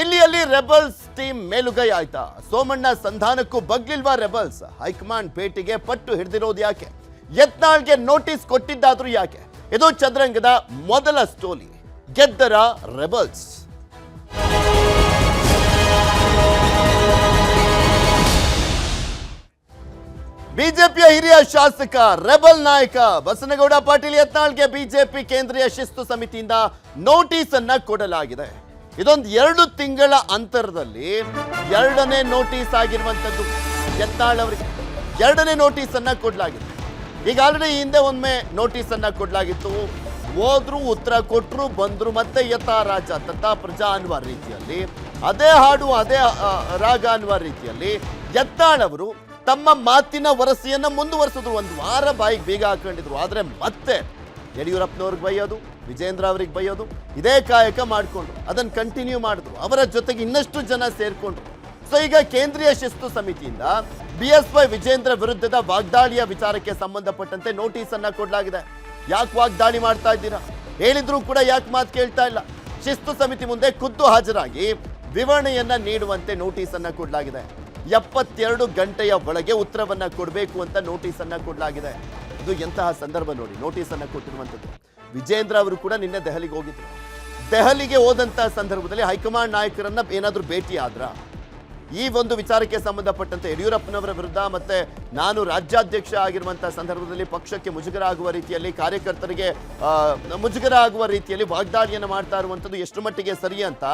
ದಿಲ್ಲಿಯಲ್ಲಿ rebels team ಮೇಲುಗೈ ಆಯ್ತಾ? ಸೋಮಣ್ಣ ಸಂಧಾನಕ್ಕೂ ಬಗ್ಲಿಲ್ವಾ ರೆಬಲ್ಸ್? ಹೈಕಮಾಂಡ್ ಭೇಟಿಗೆ ಪಟ್ಟು ಹಿಡಿದಿರೋದು ಯಾಕೆ? ಯತ್ನಾಳ್ಗೆ ನೋಟಿಸ್ ಕೊಟ್ಟಿದ್ದಾದ್ರೂ ಯಾಕೆ? ಇದು ಚದ್ರಂಗದ ಮೊದಲ ಸ್ಟೋರಿ. ಗೆದ್ದರ ರೆಬಲ್ಸ್. ಬಿಜೆಪಿಯ ಹಿರಿಯ ಶಾಸಕ, ರೆಬಲ್ ನಾಯಕ ಬಸನಗೌಡ ಪಾಟೀಲ್ ಯತ್ನಾಳ್ಗೆ ಬಿಜೆಪಿ ಕೇಂದ್ರೀಯ ಶಿಸ್ತು ಸಮಿತಿಯಿಂದ ನೋಟಿಸ್ ಅನ್ನ ಕೊಡಲಾಗಿದೆ. ಇದೊಂದು ಎರಡು ತಿಂಗಳ ಅಂತರದಲ್ಲಿ ಎರಡನೇ ನೋಟಿಸ್ ಆಗಿರುವಂಥದ್ದು ಯತ್ನಾಳ್ ಅವರಿಗೆ ಎರಡನೇ ನೋಟಿಸ್ ಅನ್ನ ಕೊಡಲಾಗಿದೆ ಈಗ ಆಲ್ರೆಡಿ ಹಿಂದೆ ಒಮ್ಮೆ ನೋಟಿಸ್ ಅನ್ನ ಕೊಡಲಾಗಿತ್ತು. ಹೋದ್ರು ಉತ್ತರ ಕೊಟ್ಟರು ಬಂದರು ಮತ್ತೆ ಯಥಾ ರಾಜ ತಥಾ ಪ್ರಜಾ ಅನ್ನುವ ರೀತಿಯಲ್ಲಿ, ಅದೇ ಹಾಡು, ಅದೇ ರಾಗ ಅನ್ನುವ ರೀತಿಯಲ್ಲಿ ಯತ್ನಾಳ್ ಅವರು ತಮ್ಮ ಮಾತಿನ ವರಸೆಯನ್ನ ಮುಂದುವರೆಸಿದ್ರು. ಒಂದು ವಾರ ಬಾಯಿಗೆ ಬೇಗ ಹಾಕೊಂಡಿದ್ರು. ಆದರೆ ಮತ್ತೆ ಯಡಿಯೂರಪ್ಪನವ್ರಿಗೆ ಬೈಯೋದು, ವಿಜೇಂದ್ರ ಅವ್ರಿಗೆ ಬೈಯೋದು, ಇದೇ ಕಾಯಕ ಮಾಡಿಕೊಂಡ್ರು ಅದನ್ನು ಕಂಟಿನ್ಯೂ ಮಾಡಿದ್ರು. ಅವರ ಜೊತೆಗೆ ಇನ್ನಷ್ಟು ಜನ ಸೇರಿಕೊಂಡ್ರು ಸೊ ಈಗ ಕೇಂದ್ರೀಯ ಶಿಸ್ತು ಸಮಿತಿಯಿಂದ ಬಿ ಎಸ್ ವೈ ವಿಜೇಂದ್ರ ವಿರುದ್ಧದ ವಾಗ್ದಾಳಿಯ ವಿಚಾರಕ್ಕೆ ಸಂಬಂಧಪಟ್ಟಂತೆ ನೋಟಿಸ್ ಅನ್ನ ಕೊಡಲಾಗಿದೆ. ಯಾಕೆ ವಾಗ್ದಾಳಿ ಮಾಡ್ತಾ ಇದ್ದೀರಾ? ಹೇಳಿದ್ರು ಕೂಡ ಯಾಕೆ ಮಾತು ಕೇಳ್ತಾ ಇಲ್ಲ? ಶಿಸ್ತು ಸಮಿತಿ ಮುಂದೆ ಖುದ್ದು ಹಾಜರಾಗಿ ವಿವರಣೆಯನ್ನ ನೀಡುವಂತೆ ನೋಟಿಸ್ ಅನ್ನ ಕೊಡಲಾಗಿದೆ. ಎಪ್ಪತ್ತೆರಡು ಗಂಟೆಯ ಒಳಗೆ ಉತ್ತರವನ್ನ ಕೊಡಬೇಕು ಅಂತ ನೋಟಿಸ್ ಅನ್ನ ಕೊಡಲಾಗಿದೆ. ಇದು ಎಂತಹ ಸಂದರ್ಭ ನೋಡಿ ನೋಟಿಸ್ ಅನ್ನ ಕೊಟ್ಟಿರುವಂಥದ್ದು. ವಿಜೇಂದ್ರ ಅವರು ಕೂಡ ನಿನ್ನೆ ದೆಹಲಿಗೆ ಹೋಗಿದ್ರು. ದೆಹಲಿಗೆ ಹೋದಂತ ಸಂದರ್ಭದಲ್ಲಿ ಹೈಕಮಾಂಡ್ ನಾಯಕರನ್ನ ಏನಾದರೂ ಭೇಟಿ ಆದ್ರ? ಈ ಒಂದು ವಿಚಾರಕ್ಕೆ ಸಂಬಂಧಪಟ್ಟಂತೆ ಯಡಿಯೂರಪ್ಪನವರ ವಿರುದ್ಧ ಮತ್ತೆ ನಾನು ರಾಜ್ಯಾಧ್ಯಕ್ಷ ಆಗಿರುವಂತಹ ಸಂದರ್ಭದಲ್ಲಿ ಪಕ್ಷಕ್ಕೆ ಮುಜುಗರ ಆಗುವ ರೀತಿಯಲ್ಲಿ ಕಾರ್ಯಕರ್ತರಿಗೆ ಮುಜುಗರ ಆಗುವ ರೀತಿಯಲ್ಲಿ ವಾಗ್ದಾಳಿಯನ್ನು ಮಾಡ್ತಾ ಇರುವಂಥದ್ದು ಎಷ್ಟು ಮಟ್ಟಿಗೆ ಸರಿ ಅಂತ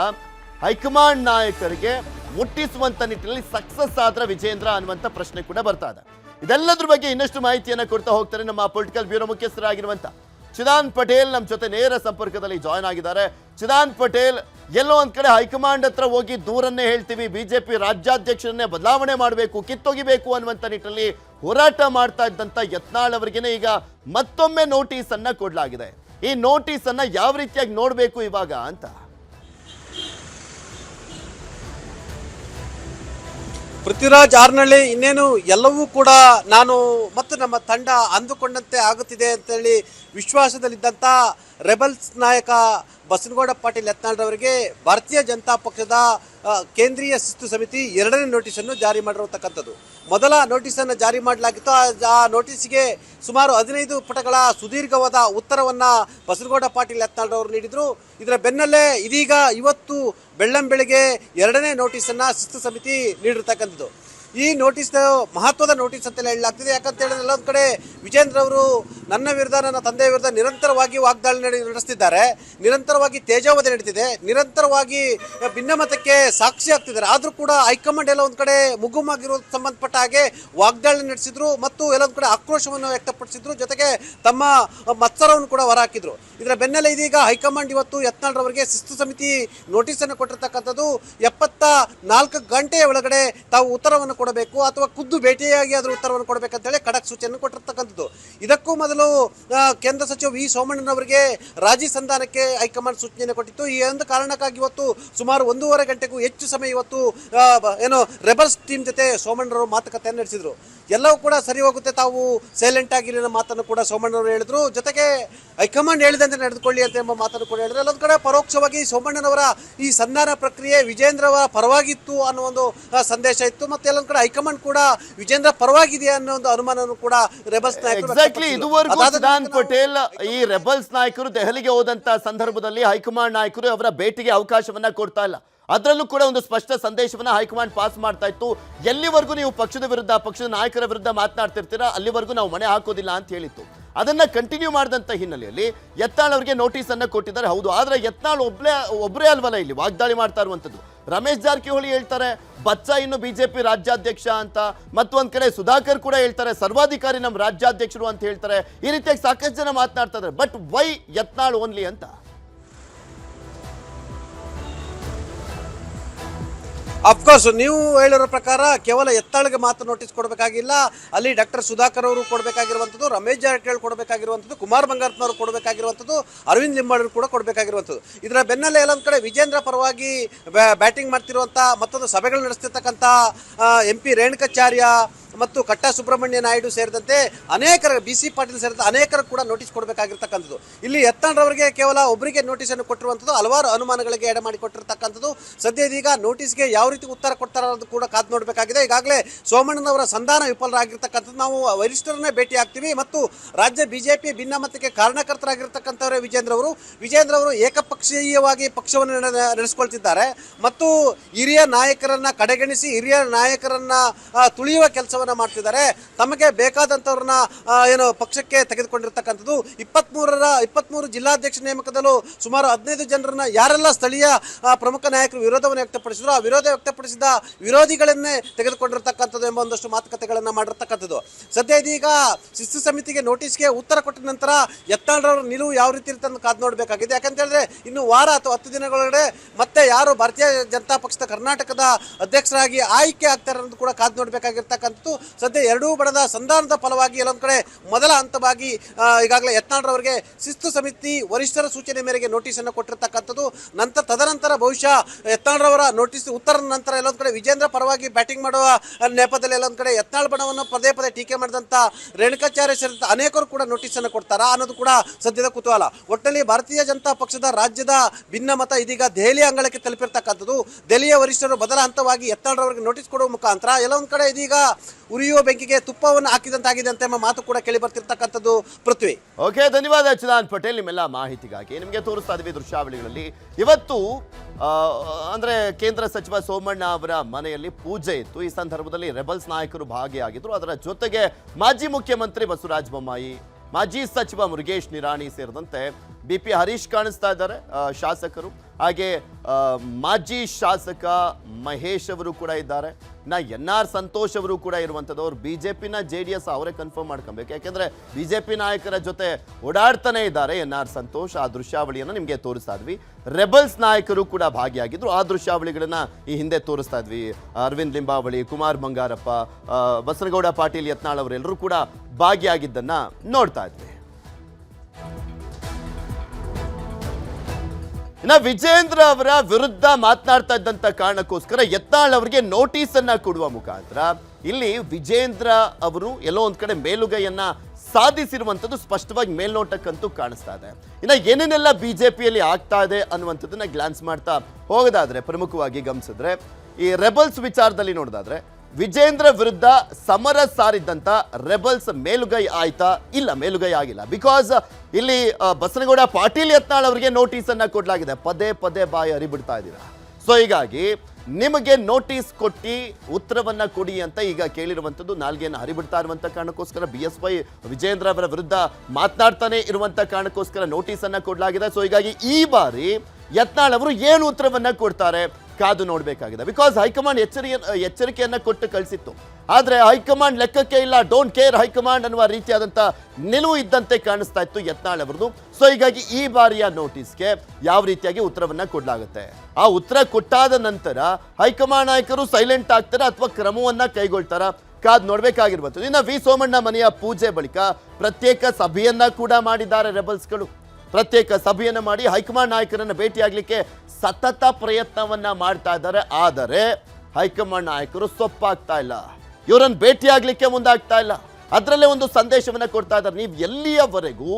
ಹೈಕಮಾಂಡ್ ನಾಯಕರಿಗೆ ಮುಟ್ಟಿಸುವಂತ ನಿಟ್ಟಿನಲ್ಲಿ ಸಕ್ಸಸ್ ಆದ್ರ ವಿಜೇಂದ್ರ ಅನ್ನುವಂಥ ಪ್ರಶ್ನೆ ಕೂಡ ಬರ್ತಾ ಇದೆ. ಇದೆಲ್ಲದ್ರ ಬಗ್ಗೆ ಇನ್ನಷ್ಟು ಮಾಹಿತಿಯನ್ನು ಕೊಡ್ತಾ ಹೋಗ್ತಾರೆ ನಮ್ಮ ಪೊಲಿಟಿಕಲ್ ಬ್ಯೂರೋ ಮುಖ್ಯಸ್ಥರಾಗಿರುವಂತ ಚಿದಾನ್ ಪಟೇಲ್ ನಮ್ಮ ಜೊತೆ ನೇರ ಸಂಪರ್ಕದಲ್ಲಿ ಜಾಯ್ನ್ ಆಗಿದ್ದಾರೆ. ಚಿದಾನ್ ಪಟೇಲ್ ಎಲ್ಲೋ ಒಂದ್ ಕಡೆ ಹೈಕಮಾಂಡ್ ಹತ್ರ ಹೋಗಿ ದೂರನ್ನೇ ಹೇಳ್ತೀವಿ, ಬಿಜೆಪಿ ರಾಜ್ಯಾಧ್ಯಕ್ಷರನ್ನೇ ಬದಲಾವಣೆ ಮಾಡಬೇಕು, ಕಿತ್ತೊಗಿಬೇಕು ಅನ್ನುವಂಥ ನಿಟ್ಟಿನಲ್ಲಿ ಹೋರಾಟ ಮಾಡ್ತಾ ಇದ್ದಂತ ಯತ್ನಾಳ್ ಅವರಿಗೇನೆ ಈಗ ಮತ್ತೊಮ್ಮೆ ನೋಟಿಸ್ ಅನ್ನ ಕೊಡಲಾಗಿದೆ. ಈ ನೋಟಿಸ್ ಅನ್ನ ಯಾವ ರೀತಿಯಾಗಿ ನೋಡಬೇಕು ಇವಾಗ ಅಂತ? ಪೃಥ್ವಿರಾಜ್ ಆರ್ನಳ್ಳಿ ಇನ್ನೇನು ಎಲ್ಲವೂ ಕೂಡ ನಾನು ಮತ್ತು ನಮ್ಮ ತಂಡ ಅಂದುಕೊಂಡಂತೆ ಆಗುತ್ತಿದೆ ಅಂತೇಳಿ ವಿಶ್ವಾಸದಲ್ಲಿದ್ದಂಥ ರೆಬಲ್ಸ್ ನಾಯಕ ಬಸನಗೌಡ ಪಾಟೀಲ್ ಯತ್ನಾಳ್ರವರಿಗೆ ಭಾರತೀಯ ಜನತಾ ಪಕ್ಷದ ಕೇಂದ್ರೀಯ ಶಿಸ್ತು ಸಮಿತಿ ಎರಡನೇ ನೋಟಿಸನ್ನು ಜಾರಿ ಮಾಡಿರತಕ್ಕಂಥದ್ದು. ಮೊದಲ ನೋಟಿಸನ್ನು ಜಾರಿ ಮಾಡಲಾಗಿತ್ತು. ಆ ನೋಟಿಸ್ಗೆ ಸುಮಾರು ಹದಿನೈದು ಪುಟಗಳ ಸುದೀರ್ಘವಾದ ಉತ್ತರವನ್ನು ಬಸನಗೌಡ ಪಾಟೀಲ್ ಯತ್ನಾಳ್ರವರು ನೀಡಿದರು. ಇದರ ಬೆನ್ನಲ್ಲೇ ಇದೀಗ ಇವತ್ತು ಬೆಳ್ಳಂಬೆಳಗ್ಗೆ ಎರಡನೇ ನೋಟಿಸನ್ನು ಶಿಸ್ತು ಸಮಿತಿ ನೀಡಿರ್ತಕ್ಕಂಥದ್ದು. ಈ ನೋಟಿಸ್ ಮಹತ್ವದ ನೋಟಿಸ್ ಅಂತೆಲ್ಲ ಹೇಳಲಾಗ್ತಿದೆ. ಯಾಕಂತ ಹೇಳಿದ್ರೆ ಎಲ್ಲೊಂದು ಕಡೆ ವಿಜೇಂದ್ರ ಅವರು ನನ್ನ ವಿರುದ್ಧ, ನನ್ನ ತಂದೆಯ ವಿರುದ್ಧ ನಿರಂತರವಾಗಿ ವಾಗ್ದಾಳಿ ನಡೆ, ನಡೆಸ್ತಿದ್ದಾರೆ. ನಿರಂತರವಾಗಿ ತೇಜಾವಧಿ ನಡೀತಿದೆ. ನಿರಂತರವಾಗಿ ಭಿನ್ನಮತಕ್ಕೆ ಸಾಕ್ಷಿ ಆಗ್ತಿದ್ದಾರೆ. ಆದರೂ ಕೂಡ ಹೈಕಮಾಂಡ್ ಎಲ್ಲ ಒಂದು ಕಡೆ ಮುಗುಮಾಗಿರೋ ಸಂಬಂಧಪಟ್ಟ ಹಾಗೆ ವಾಗ್ದಾಳಿ ನಡೆಸಿದ್ರು ಮತ್ತು ಎಲ್ಲೊಂದು ಕಡೆ ಆಕ್ರೋಶವನ್ನು ವ್ಯಕ್ತಪಡಿಸಿದ್ರು. ಜೊತೆಗೆ ತಮ್ಮ ಮತ್ಸರವನ್ನು ಕೂಡ ಹೊರಹಾಕಿದ್ರು. ಇದರ ಬೆನ್ನಲ್ಲೇ ಇದೀಗ ಹೈಕಮಾಂಡ್ ಇವತ್ತು ಯತ್ನಾಳ್ರವರಿಗೆ ಶಿಸ್ತು ಸಮಿತಿ ನೋಟಿಸನ್ನು ಕೊಟ್ಟಿರ್ತಕ್ಕಂಥದ್ದು ಎಪ್ಪತ್ತ ನಾಲ್ಕು ಗಂಟೆಯ ಒಳಗಡೆ ತಾವು ಉತ್ತರವನ್ನು ಕೊಡಬೇಕು ಅಥವಾ ಖುದ್ದು ಭೇಟಿಯಾಗಿ ಅದರ ಉತ್ತರವನ್ನು ಕೊಡಬೇಕಂತೇಳಿ ಖಡಕ್ ಸೂಚನೆ ಕೊಟ್ಟಿರ್ತಕ್ಕಂಥದ್ದು. ಇದಕ್ಕೂ ಮೊದಲು ಕೇಂದ್ರ ಸಚಿವ ವಿ. ಸೋಮಣ್ಣನವರಿಗೆ ರಾಜಿ ಸಂಧಾನಕ್ಕೆ ಹೈಕಮಾಂಡ್ ಸೂಚನೆ ಕೊಟ್ಟಿತ್ತು. ಈ ಒಂದು ಕಾರಣಕ್ಕಾಗಿ ಇವತ್ತು ಸುಮಾರು ಒಂದೂವರೆ ಗಂಟೆಗೂ ಹೆಚ್ಚು ಸಮಯ ಇವತ್ತು ಏನು, ರೆಬಲ್ಸ್ ಟೀಮ್ ಜೊತೆ ಸೋಮಣ್ಣರು ಮಾತುಕತೆಯನ್ನು ನಡೆಸಿದರು. ಎಲ್ಲವೂ ಕೂಡ ಸರಿ ಹೋಗುತ್ತೆ. ತಾವು ಸೈಲೆಂಟ್ ಆಗಿರಿ ಅನ್ನೋ ಮಾತನ್ನು ಕೂಡ ಸೋಮಣ್ಣವರು ಹೇಳಿದ್ರು. ಜೊತೆಗೆ ಹೈಕಮಾಂಡ್ ಹೇಳಿದಂತೆ ನಡೆದುಕೊಳ್ಳಿ ಅಂತ ಎಂಬ ಮಾತನ್ನು ಕೂಡ ಹೇಳಿದ್ರು. ಅಲ್ಲೊಂದು ಕಡೆ ಪರೋಕ್ಷವಾಗಿ ಸೋಮಣ್ಣನವರ ಈ ಸಂಧಾನ ಪ್ರಕ್ರಿಯೆ ವಿಜೇಂದ್ರ ಅವರ ಪರವಾಗಿತ್ತು ಅನ್ನೋ ಒಂದು ಸಂದೇಶ ಇತ್ತು. ಮತ್ತೆ ಕಡೆ ಹೈಕಮಾಂಡ್ ಕೂಡ ವಿಜೇಂದ್ರ ಪರವಾಗಿದೆಯಾ ಅನ್ನೋ ಒಂದು ಅನುಮಾನ ಕೂಡ ರೆಬಲ್ಸ್ ಎಕ್ಸಾಕ್ಟ್ಲಿ. ಇದುವರೆಗೂ ನಾವು- ಪಟೇಲ್ ಈ ರೆಬಲ್ಸ್ ನಾಯಕರು ದೆಹಲಿಗೆ ಹೋದಂತ ಸಂದರ್ಭದಲ್ಲಿ ಹೈಕಮಾಂಡ್ ನಾಯಕರು ಅವರ ಭೇಟಿಗೆ ಅವಕಾಶವನ್ನ ಕೊಡ್ತಾ ಇಲ್ಲ. ಅದರಲ್ಲೂ ಕೂಡ ಒಂದು ಸ್ಪಷ್ಟ ಸಂದೇಶವನ್ನ ಹೈಕಮಾಂಡ್ ಪಾಸ್ ಮಾಡ್ತಾ ಇತ್ತು. ಎಲ್ಲಿವರೆಗೂ ನೀವು ಪಕ್ಷದ ವಿರುದ್ಧ ಪಕ್ಷದ ನಾಯಕರ ವಿರುದ್ಧ ಮಾತನಾಡ್ತಿರ್ತೀರಾ? ಅಲ್ಲಿವರೆಗೂ ನಾವು ಮನೆ ಹಾಕೋದಿಲ್ಲ ಅಂತ ಹೇಳಿತ್ತು. ಅದನ್ನ ಕಂಟಿನ್ಯೂ ಮಾಡಿದಂತ ಹಿನ್ನೆಲೆಯಲ್ಲಿ ಯತ್ನಾಳ್ ಅವರಿಗೆ ನೋಟಿಸ್ ಅನ್ನ ಕೊಟ್ಟಿದ್ದಾರೆ. ಹೌದು, ಆದ್ರೆ ಯತ್ನಾಳ್ ಒಬ್ರೇ ಒಬ್ಬರೇ ಅಲ್ವಲ್ಲ ಇಲ್ಲಿ ವಾಗ್ದಾಳಿ ಮಾಡ್ತಾ ಇರುವಂತದ್ದು. ರಮೇಶ್ ಜಾರಕಿಹೊಳಿ ಹೇಳ್ತಾರೆ, ಬಚ್ಚ ಇನ್ನು ಬಿಜೆಪಿ ರಾಜ್ಯಾಧ್ಯಕ್ಷ ಅಂತ. ಮತ್ತೊಂದ್ ಕಡೆ ಸುಧಾಕರ್ ಕೂಡ ಹೇಳ್ತಾರೆ, ಸರ್ವಾಧಿಕಾರಿ ನಮ್ಮ ರಾಜ್ಯಾಧ್ಯಕ್ಷರು ಅಂತ ಹೇಳ್ತಾರೆ. ಈ ರೀತಿಯಾಗಿ ಸಾಕಷ್ಟು ಜನ ಮಾತನಾಡ್ತಾ ಇದ್ದಾರೆ. ಬಟ್ ವೈ ಯತ್ನಾಳ್ ಓನ್ಲಿ ಅಂತ? ಅಫ್ಕೋರ್ಸ್ ನೀವು ಹೇಳಿರೋ ಪ್ರಕಾರ ಕೇವಲ ಎತ್ತಾಳಿಗೆ ಮಾತ್ರ ನೋಟಿಸ್ ಕೊಡಬೇಕಾಗಿಲ್ಲ. ಅಲ್ಲಿ ಡಾಕ್ಟರ್ ಸುಧಾಕರ್ ಅವರು ಕೊಡಬೇಕಾಗಿರುವಂಥದ್ದು, ರಮೇಶ್ ಜಾರಕಿಹೊಳಿ ಕೊಡಬೇಕಾಗಿರುವಂಥದ್ದು, ಕುಮಾರ್ ಬಂಗಾರಪ್ಪನವರು ಕೊಡಬೇಕಾಗಿರುವಂಥದ್ದು, ಅರವಿಂದ್ ಲಿಂಬಾಳರು ಕೂಡ ಕೊಡಬೇಕಾಗಿರುವಂಥದ್ದು. ಇದರ ಬೆನ್ನಲ್ಲೇ ಎಲ್ಲೊಂದು ಕಡೆ ವಿಜೇಂದ್ರ ಪರವಾಗಿ ಬ್ಯಾಟಿಂಗ್ ಮಾಡ್ತಿರುವಂಥ ಮತ್ತೊಂದು ಸಭೆಗಳು ನಡೆಸ್ತಿರ್ತಕ್ಕಂಥ ಎಂ ಪಿ ರೇಣುಕಾಚಾರ್ಯ ಮತ್ತು ಕಟ್ಟ ಸುಬ್ರಹ್ಮಣ್ಯ ನಾಯ್ಡು ಸೇರಿದಂತೆ ಅನೇಕರ, ಬಿ ಸಿ ಪಾಟೀಲ್ ಸೇರಿದಂತೆ ಅನೇಕರು ಕೂಡ ನೋಟಿಸ್ ಕೊಡಬೇಕಾಗಿರ್ತಕ್ಕಂಥದ್ದು. ಇಲ್ಲಿ ಎತ್ತಾಂಡ್ರವರಿಗೆ ಕೇವಲ ಒಬ್ಬರಿಗೆ ನೋಟಿಸನ್ನು ಕೊಟ್ಟಿರುವಂಥದ್ದು, ಹಲವಾರು ಅನುಮಾನಗಳಿಗೆ ಎಡೆ ಮಾಡಿಕೊಟ್ಟಿರ್ತಕ್ಕಂಥದ್ದು. ಸದ್ಯ ಇದೀಗ ನೋಟಿಸ್ಗೆ ಯಾವ ರೀತಿ ಉತ್ತರ ಕೊಡ್ತಾರೆ ಅನ್ನೋದು ಕೂಡ ಕಾದು ನೋಡಬೇಕಾಗಿದೆ. ಈಗಾಗಲೇ ಸೋಮಣ್ಣನವರ ಸಂಧಾನ ವಿಫಲರಾಗಿರ್ತಕ್ಕಂಥದ್ದು. ನಾವು ವರಿಷ್ಠರನ್ನೇ ಭೇಟಿ ಆಗ್ತೀವಿ ಮತ್ತು ರಾಜ್ಯ ಬಿಜೆಪಿ ಭಿನ್ನಮತಕ್ಕೆ ಕಾರಣಕರ್ತರಾಗಿರ್ತಕ್ಕಂಥವರೇ ವಿಜೇಂದ್ರ ಅವರು ವಿಜೇಂದ್ರ ಅವರು ಏಕಪಕ್ಷೀಯವಾಗಿ ಪಕ್ಷವನ್ನು ನಡೆಸಿಕೊಳ್ತಿದ್ದಾರೆ ನಡೆಸ್ಕೊಳ್ತಿದ್ದಾರೆ. ಮತ್ತು ಹಿರಿಯ ನಾಯಕರನ್ನ ಕಡೆಗಣಿಸಿ, ಹಿರಿಯ ನಾಯಕರನ್ನ ತುಳಿಯುವ ಕೆಲಸವನ್ನ ಮಾಡ್ತಿದ್ದಾರೆ. ತಮಗೆ ಬೇಕಾದಂಥವ್ರನ್ನ ಏನು ಪಕ್ಷಕ್ಕೆ ತೆಗೆದುಕೊಂಡಿರ್ತಕ್ಕಂಥದ್ದು ಇಪ್ಪತ್ಮೂರರ, ಇಪ್ಪತ್ಮೂರು ಜಿಲ್ಲಾಧ್ಯಕ್ಷ ನೇಮಕದಲ್ಲೂ ಸುಮಾರು ಹದಿನೈದು ಜನರನ್ನ ಯಾರೆಲ್ಲ ಸ್ಥಳೀಯ ಪ್ರಮುಖ ನಾಯಕರು ವಿರೋಧವನ್ನು ವ್ಯಕ್ತಪಡಿಸಿದ್ರು ಆ ವಿರೋಧ ವ್ಯಕ್ತಪಡಿಸಿದ ವಿರೋಧಿಗಳನ್ನೇ ತೆಗೆದುಕೊಂಡಿರ್ತಕ್ಕಂಥದ್ದು ಎಂಬ ಒಂದಷ್ಟು ಮಾತುಕತೆಗಳನ್ನು ಮಾಡಿರ್ತಕ್ಕಂಥದ್ದು. ಸದ್ಯ ಇದೀಗ ಶಿಸ್ತು ಸಮಿತಿಗೆ ನೋಟಿಸ್ಗೆ ಉತ್ತರ ಕೊಟ್ಟ ನಂತರ ಯತ್ನಾಳ್ರವ್ರ ನಿಲುವು ಯಾವ ರೀತಿ ಇರುತ್ತೆ ಅಂತ ಕಾದು ನೋಡಬೇಕಾಗಿದೆ. ಯಾಕಂತ ಹೇಳಿದ್ರೆ ಇನ್ನು ವಾರ ಅಥವಾ ಹತ್ತು ದಿನಗಳೊಳಗಡೆ ಮತ್ತೆ ಯಾರು ಭಾರತೀಯ ಜನತಾ ಪಕ್ಷದ ಕರ್ನಾಟಕದ ಅಧ್ಯಕ್ಷರಾಗಿ ಆಯ್ಕೆ ಆಗ್ತಾರೆ ಅನ್ನೋದು ಕೂಡ ಕಾದು ನೋಡಬೇಕಾಗಿರ್ತಕ್ಕಂಥದ್ದು. ಸದ್ಯ ಎರಡೂ ಬಣದ ಸಂಧಾನದ ಫಲವಾಗಿ ಎಲ್ಲೊಂದು ಕಡೆ ಮೊದಲ ಹಂತವಾಗಿ ಈಗಾಗಲೇ ಯತ್ನಾಳ್ರವರಿಗೆ ಶಿಸ್ತು ಸಮಿತಿ ವರಿಷ್ಠರ ಸೂಚನೆ ಮೇರೆಗೆ ನೋಟಿಸ್ ಅನ್ನು ಕೊಟ್ಟಿರ್ತಕ್ಕಂಥದ್ದು. ನಂತರ ತದನಂತರ ಬಹುಶಃ ಯತ್ನಾಳ್ರವರ ನೋಟಿಸ್ ಉತ್ತರದ ನಂತರ ಎಲ್ಲೊಂದು ಕಡೆ ವಿಜೇಂದ್ರ ಪರವಾಗಿ ಬ್ಯಾಟಿಂಗ್ ಮಾಡುವ ನೆಪದಲ್ಲಿ ಎಲ್ಲೊಂದು ಕಡೆ ಯತ್ನಾಳ್ ಬಣವನ್ನು ಪದೇ ಪದೇ ಟೀಕೆ ಮಾಡಿದಂಥ ರೇಣುಕಾಚಾರ್ಯ ಸೇರಿದಂತೆ ಅನೇಕರು ಕೂಡ ನೋಟಿಸ್ ಅನ್ನು ಕೊಡ್ತಾರಾ ಅನ್ನೋದು ಕೂಡ ಸದ್ಯದ ಕುತೂಹಲ. ಒಟ್ಟಲ್ಲಿ ಭಾರತೀಯ ಜನತಾ ಪಕ್ಷದ ರಾಜ್ಯದ ಭಿನ್ನ ಮತ ಇದೀಗ ದೆಹಲಿ ಅಂಗಳಕ್ಕೆ ತಲುಪಿರ್ತಕ್ಕಂಥದ್ದು. ದೆಹಲಿಯ ವರಿಷ್ಠರು ಬದಲ ಹಂತವಾಗಿ ಯತ್ನಾಳ್ರವರಿಗೆ ನೋಟಿಸ್ ಕೊಡುವ ಮುಖಾಂತರ ಎಲ್ಲೊಂದು ಕಡೆ ಇದೀಗ ಉರಿಯುವ ಬೆಂಕಿಗೆ ತುಪ್ಪವನ್ನು ಹಾಕಿದಂತಾಗಿದೆ ಅಂತ ಎಂಬ ಮಾತು ಕೂಡ ಕೇಳಿ ಬರ್ತಿರ್ತಕ್ಕಂಥದ್ದು ಪೃಥ್ವಿ. ಓಕೆ, ಧನ್ಯವಾದ ಚಿದಾನ್ ಪಟೇಲ್. ನಿಮ್ಮೆಲ್ಲ ಮಾಹಿತಿಗಾಗಿ ನಿಮಗೆ ತೋರಿಸ್ತಾ ಇದ್ವಿ ದೃಶ್ಯಾವಳಿಗಳಲ್ಲಿ. ಇವತ್ತು ಅಂದರೆ ಕೇಂದ್ರ ಸಚಿವ ಸೋಮಣ್ಣ ಅವರ ಮನೆಯಲ್ಲಿ ಪೂಜೆ ಇತ್ತು. ಈ ಸಂದರ್ಭದಲ್ಲಿ ರೆಬಲ್ಸ್ ನಾಯಕರು ಭಾಗಿಯಾಗಿದ್ರು. ಅದರ ಜೊತೆಗೆ ಮಾಜಿ ಮುಖ್ಯಮಂತ್ರಿ ಬಸವರಾಜ ಬೊಮ್ಮಾಯಿ, ಮಾಜಿ ಸಚಿವ ಮುರುಗೇಶ್ ನಿರಾಣಿ ಸೇರಿದಂತೆ ಬಿ ಪಿ ಹರೀಶ್ ಕಾಣಿಸ್ತಾ ಇದ್ದಾರೆ ಶಾಸಕರು. ಹಾಗೆ ಮಾಜಿ ಶಾಸಕ ಮಹೇಶ್ ಅವರು ಕೂಡ ಇದ್ದಾರೆ. ನಾ ಎನ್ ಆರ್ ಸಂತೋಷ್ ಅವರು ಕೂಡ ಇರುವಂಥದ್ದು ಅವ್ರು ಬಿ ಜೆ ಪಿನ ಜೆ ಡಿ ಎಸ್ ಅವರೇ ಕನ್ಫರ್ಮ್ ಮಾಡ್ಕೊಬೇಕು. ಯಾಕೆಂದರೆ ಬಿ ಜೆ ಪಿ ನಾಯಕರ ಜೊತೆ ಓಡಾಡ್ತಾನೆ ಇದ್ದಾರೆ ಎನ್ ಆರ್ ಸಂತೋಷ್. ಆ ದೃಶ್ಯಾವಳಿಯನ್ನು ನಿಮಗೆ ತೋರಿಸ್ತಾ ಇದ್ವಿ. ರೆಬಲ್ಸ್ ನಾಯಕರು ಕೂಡ ಭಾಗಿಯಾಗಿದ್ರು. ಆ ದೃಶ್ಯಾವಳಿಗಳನ್ನ ಈ ಹಿಂದೆ ತೋರಿಸ್ತಾ ಇದ್ವಿ. ಅರವಿಂದ್ ಲಿಂಬಾವಳಿ, ಕುಮಾರ್ ಬಂಗಾರಪ್ಪ ಬಸನಗೌಡ ಪಾಟೀಲ್ ಯತ್ನಾಳ್ ಅವರೆಲ್ಲರೂ ಕೂಡ ಭಾಗಿಯಾಗಿದ್ದನ್ನ ನೋಡ್ತಾ ಇದ್ವಿ. ಇನ್ನ ವಿಜೇಂದ್ರ ಅವರ ವಿರುದ್ಧ ಮಾತನಾಡ್ತಾ ಇದ್ದಂತ ಕಾರಣಕ್ಕೋಸ್ಕರ ಯತ್ನಾಳ್ ಅವರಿಗೆ ನೋಟಿಸ್ ಅನ್ನ ಕೊಡುವ ಮುಖಾಂತರ ಇಲ್ಲಿ ವಿಜೇಂದ್ರ ಅವರು ಎಲ್ಲೋ ಒಂದ್ ಕಡೆ ಮೇಲುಗೈಯನ್ನ ಸಾಧಿಸಿರುವಂಥದ್ದು ಸ್ಪಷ್ಟವಾಗಿ ಮೇಲ್ನೋಟಕ್ಕಂತೂ ಕಾಣಿಸ್ತಾ ಇದೆ. ಇನ್ನ ಏನೇನೆಲ್ಲ ಬಿಜೆಪಿಯಲ್ಲಿ ಆಗ್ತಾ ಇದೆ ಅನ್ನುವಂಥದ್ದನ್ನ ಗ್ಲಾನ್ಸ್ ಮಾಡ್ತಾ ಹೋಗೋದಾದ್ರೆ ಪ್ರಮುಖವಾಗಿ ಗಮನಿಸಿದ್ರೆ ಈ ರೆಬಲ್ಸ್ ವಿಚಾರದಲ್ಲಿ ನೋಡೋದಾದ್ರೆ ವಿಜೇಂದ್ರ ವಿರುದ್ಧ ಸಮರ ಸಾರಿದ್ದಂಥ ರೆಬಲ್ಸ್ ಮೇಲುಗೈ ಆಯ್ತಾ? ಇಲ್ಲ, ಮೇಲುಗೈ ಆಗಿಲ್ಲ. ಬಿಕಾಸ್ ಇಲ್ಲಿ ಬಸನಗೌಡ ಪಾಟೀಲ್ ಯತ್ನಾಳ್ ಅವರಿಗೆ ನೋಟಿಸ್ ಅನ್ನ ಕೊಡಲಾಗಿದೆ. ಪದೇ ಪದೇ ಬಾಯಿ ಹರಿಬಿಡ್ತಾ ಇದ್ದೀರಾ? ಸೊ ಹೀಗಾಗಿ ನಿಮಗೆ ನೋಟಿಸ್ ಕೊಟ್ಟು ಉತ್ತರವನ್ನು ಕೊಡಿ ಅಂತ ಈಗ ಕೇಳಿರುವಂಥದ್ದು. ನಾಲ್ಗೆಯನ್ನು ಹರಿಬಿಡ್ತಾ ಇರುವಂಥ ಕಾರಣಕ್ಕೋಸ್ಕರ ಬಿ ಎಸ್ ವೈ ವಿಜೇಂದ್ರ ಅವರ ವಿರುದ್ಧ ಮಾತನಾಡ್ತಾನೆ ಇರುವಂಥ ಕಾರಣಕ್ಕೋಸ್ಕರ ನೋಟಿಸನ್ನು ಕೊಡಲಾಗಿದೆ. ಸೊ ಹೀಗಾಗಿ ಈ ಬಾರಿ ಯತ್ನಾಳ್ ಅವರು ಏನು ಉತ್ತರವನ್ನು ಕೊಡ್ತಾರೆ? ಕಾದು ನೋಡಬೇಕಾಗಿದೆ. ಬಿಕಾಸ್ ಹೈಕಮಾಂಡ್ ಎಚ್ಚರಿಕೆ ಎಚ್ಚರಿಕೆಯನ್ನು ಕೊಟ್ಟು ಕಳಿಸಿತ್ತು. ಆದರೆ ಹೈಕಮಾಂಡ್ ಲೆಕ್ಕಕ್ಕೆ ಇಲ್ಲ. ಡೋಂಟ್ ಕೇರ್ ಹೈಕಮಾಂಡ್ ಅನ್ನುವ ರೀತಿಯಾದಂಥ ನಿಲುವು ಇದ್ದಂತೆ ಕಾಣಿಸ್ತಾ ಇತ್ತು ಯತ್ನಾಳ್ ಅವರದು ಸೊ ಹೀಗಾಗಿ ಈ ಬಾರಿಯ ನೋಟಿಸ್ಗೆ ಯಾವ ರೀತಿಯಾಗಿ ಉತ್ತರವನ್ನ ಕೊಡಲಾಗುತ್ತೆ? ಆ ಉತ್ತರ ಕೊಟ್ಟಾದ ನಂತರ ಹೈಕಮಾಂಡ್ ನಾಯಕರು ಸೈಲೆಂಟ್ ಆಗ್ತಾರೆ ಅಥವಾ ಕ್ರಮವನ್ನು ಕೈಗೊಳ್ತಾರ? ಕಾದ್ ನೋಡ್ಬೇಕಾಗಿರ್ಬೋದು. ಇನ್ನು ವಿ ಸೋಮಣ್ಣ ಮನೆಯ ಪೂಜೆ ಬಳಿಕ ಪ್ರತ್ಯೇಕ ಸಭೆಯನ್ನ ಕೂಡ ಮಾಡಿದ್ದಾರೆ ರೆಬಲ್ಸ್ಗಳು ಪ್ರತ್ಯೇಕ ಸಭೆಯನ್ನು ಮಾಡಿ ಹೈಕಮಾಂಡ್ ನಾಯಕರನ್ನು ಭೇಟಿಯಾಗಲಿಕ್ಕೆ ಸತತ ಪ್ರಯತ್ನವನ್ನ ಮಾಡ್ತಾ ಇದ್ದಾರೆ. ಆದರೆ ಹೈಕಮಾಂಡ್ ನಾಯಕರು ಸೊಪ್ಪಾಗ್ತಾ ಇಲ್ಲ. ಇವರನ್ನು ಭೇಟಿಯಾಗಲಿಕ್ಕೆ ಮುಂದಾಗ್ತಾ ಇಲ್ಲ. ಅದರಲ್ಲೇ ಒಂದು ಸಂದೇಶವನ್ನ ಕೊಡ್ತಾ ಇದ್ದಾರೆ. ನೀವು ಎಲ್ಲಿಯವರೆಗೂ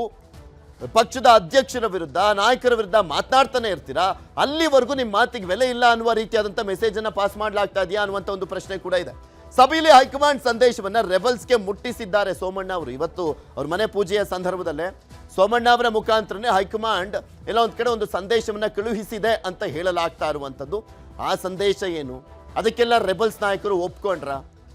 ಪಕ್ಷದ ಅಧ್ಯಕ್ಷರ ವಿರುದ್ಧ, ನಾಯಕರ ವಿರುದ್ಧ ಮಾತನಾಡ್ತಾನೆ ಇರ್ತೀರಾ? ಅಲ್ಲಿವರೆಗೂ ನಿಮ್ಮ ಮಾತಿಗೆ ಬೆಲೆ ಇಲ್ಲ ಅನ್ನುವ ರೀತಿಯಾದಂಥ ಮೆಸೇಜ್ ಅನ್ನ ಪಾಸ್ ಮಾಡ್ಲಾಗ್ತಾ ಇದೆಯಾ ಅನ್ನುವಂಥ ಒಂದು ಪ್ರಶ್ನೆ ಕೂಡ ಇದೆ. ಸಭೆಯಲ್ಲಿ ಹೈಕಮಾಂಡ್ ಸಂದೇಶವನ್ನ ರೆಬಲ್ಸ್ಗೆ ಮುಟ್ಟಿಸಿದ್ದಾರೆ ಸೋಮಣ್ಣ ಅವರು. ಇವತ್ತು ಅವ್ರ ಮನೆ ಪೂಜೆಯ ಸಂದರ್ಭದಲ್ಲೇ ಸೋಮಣ್ಣ ಅವರ ಮುಖಾಂತರನೇ ಹೈಕಮಾಂಡ್ ಎಲ್ಲ ಒಂದು ಕಡೆ ಒಂದು ಸಂದೇಶವನ್ನು ಕಳುಹಿಸಿದೆ ಅಂತ ಹೇಳಲಾಗ್ತಾ ಇರುವಂಥದ್ದು. ಆ ಸಂದೇಶ ಏನು? ಅದಕ್ಕೆಲ್ಲ ರೆಬಲ್ಸ್ ನಾಯಕರು ಒಪ್ಕೊಂಡ್ರ?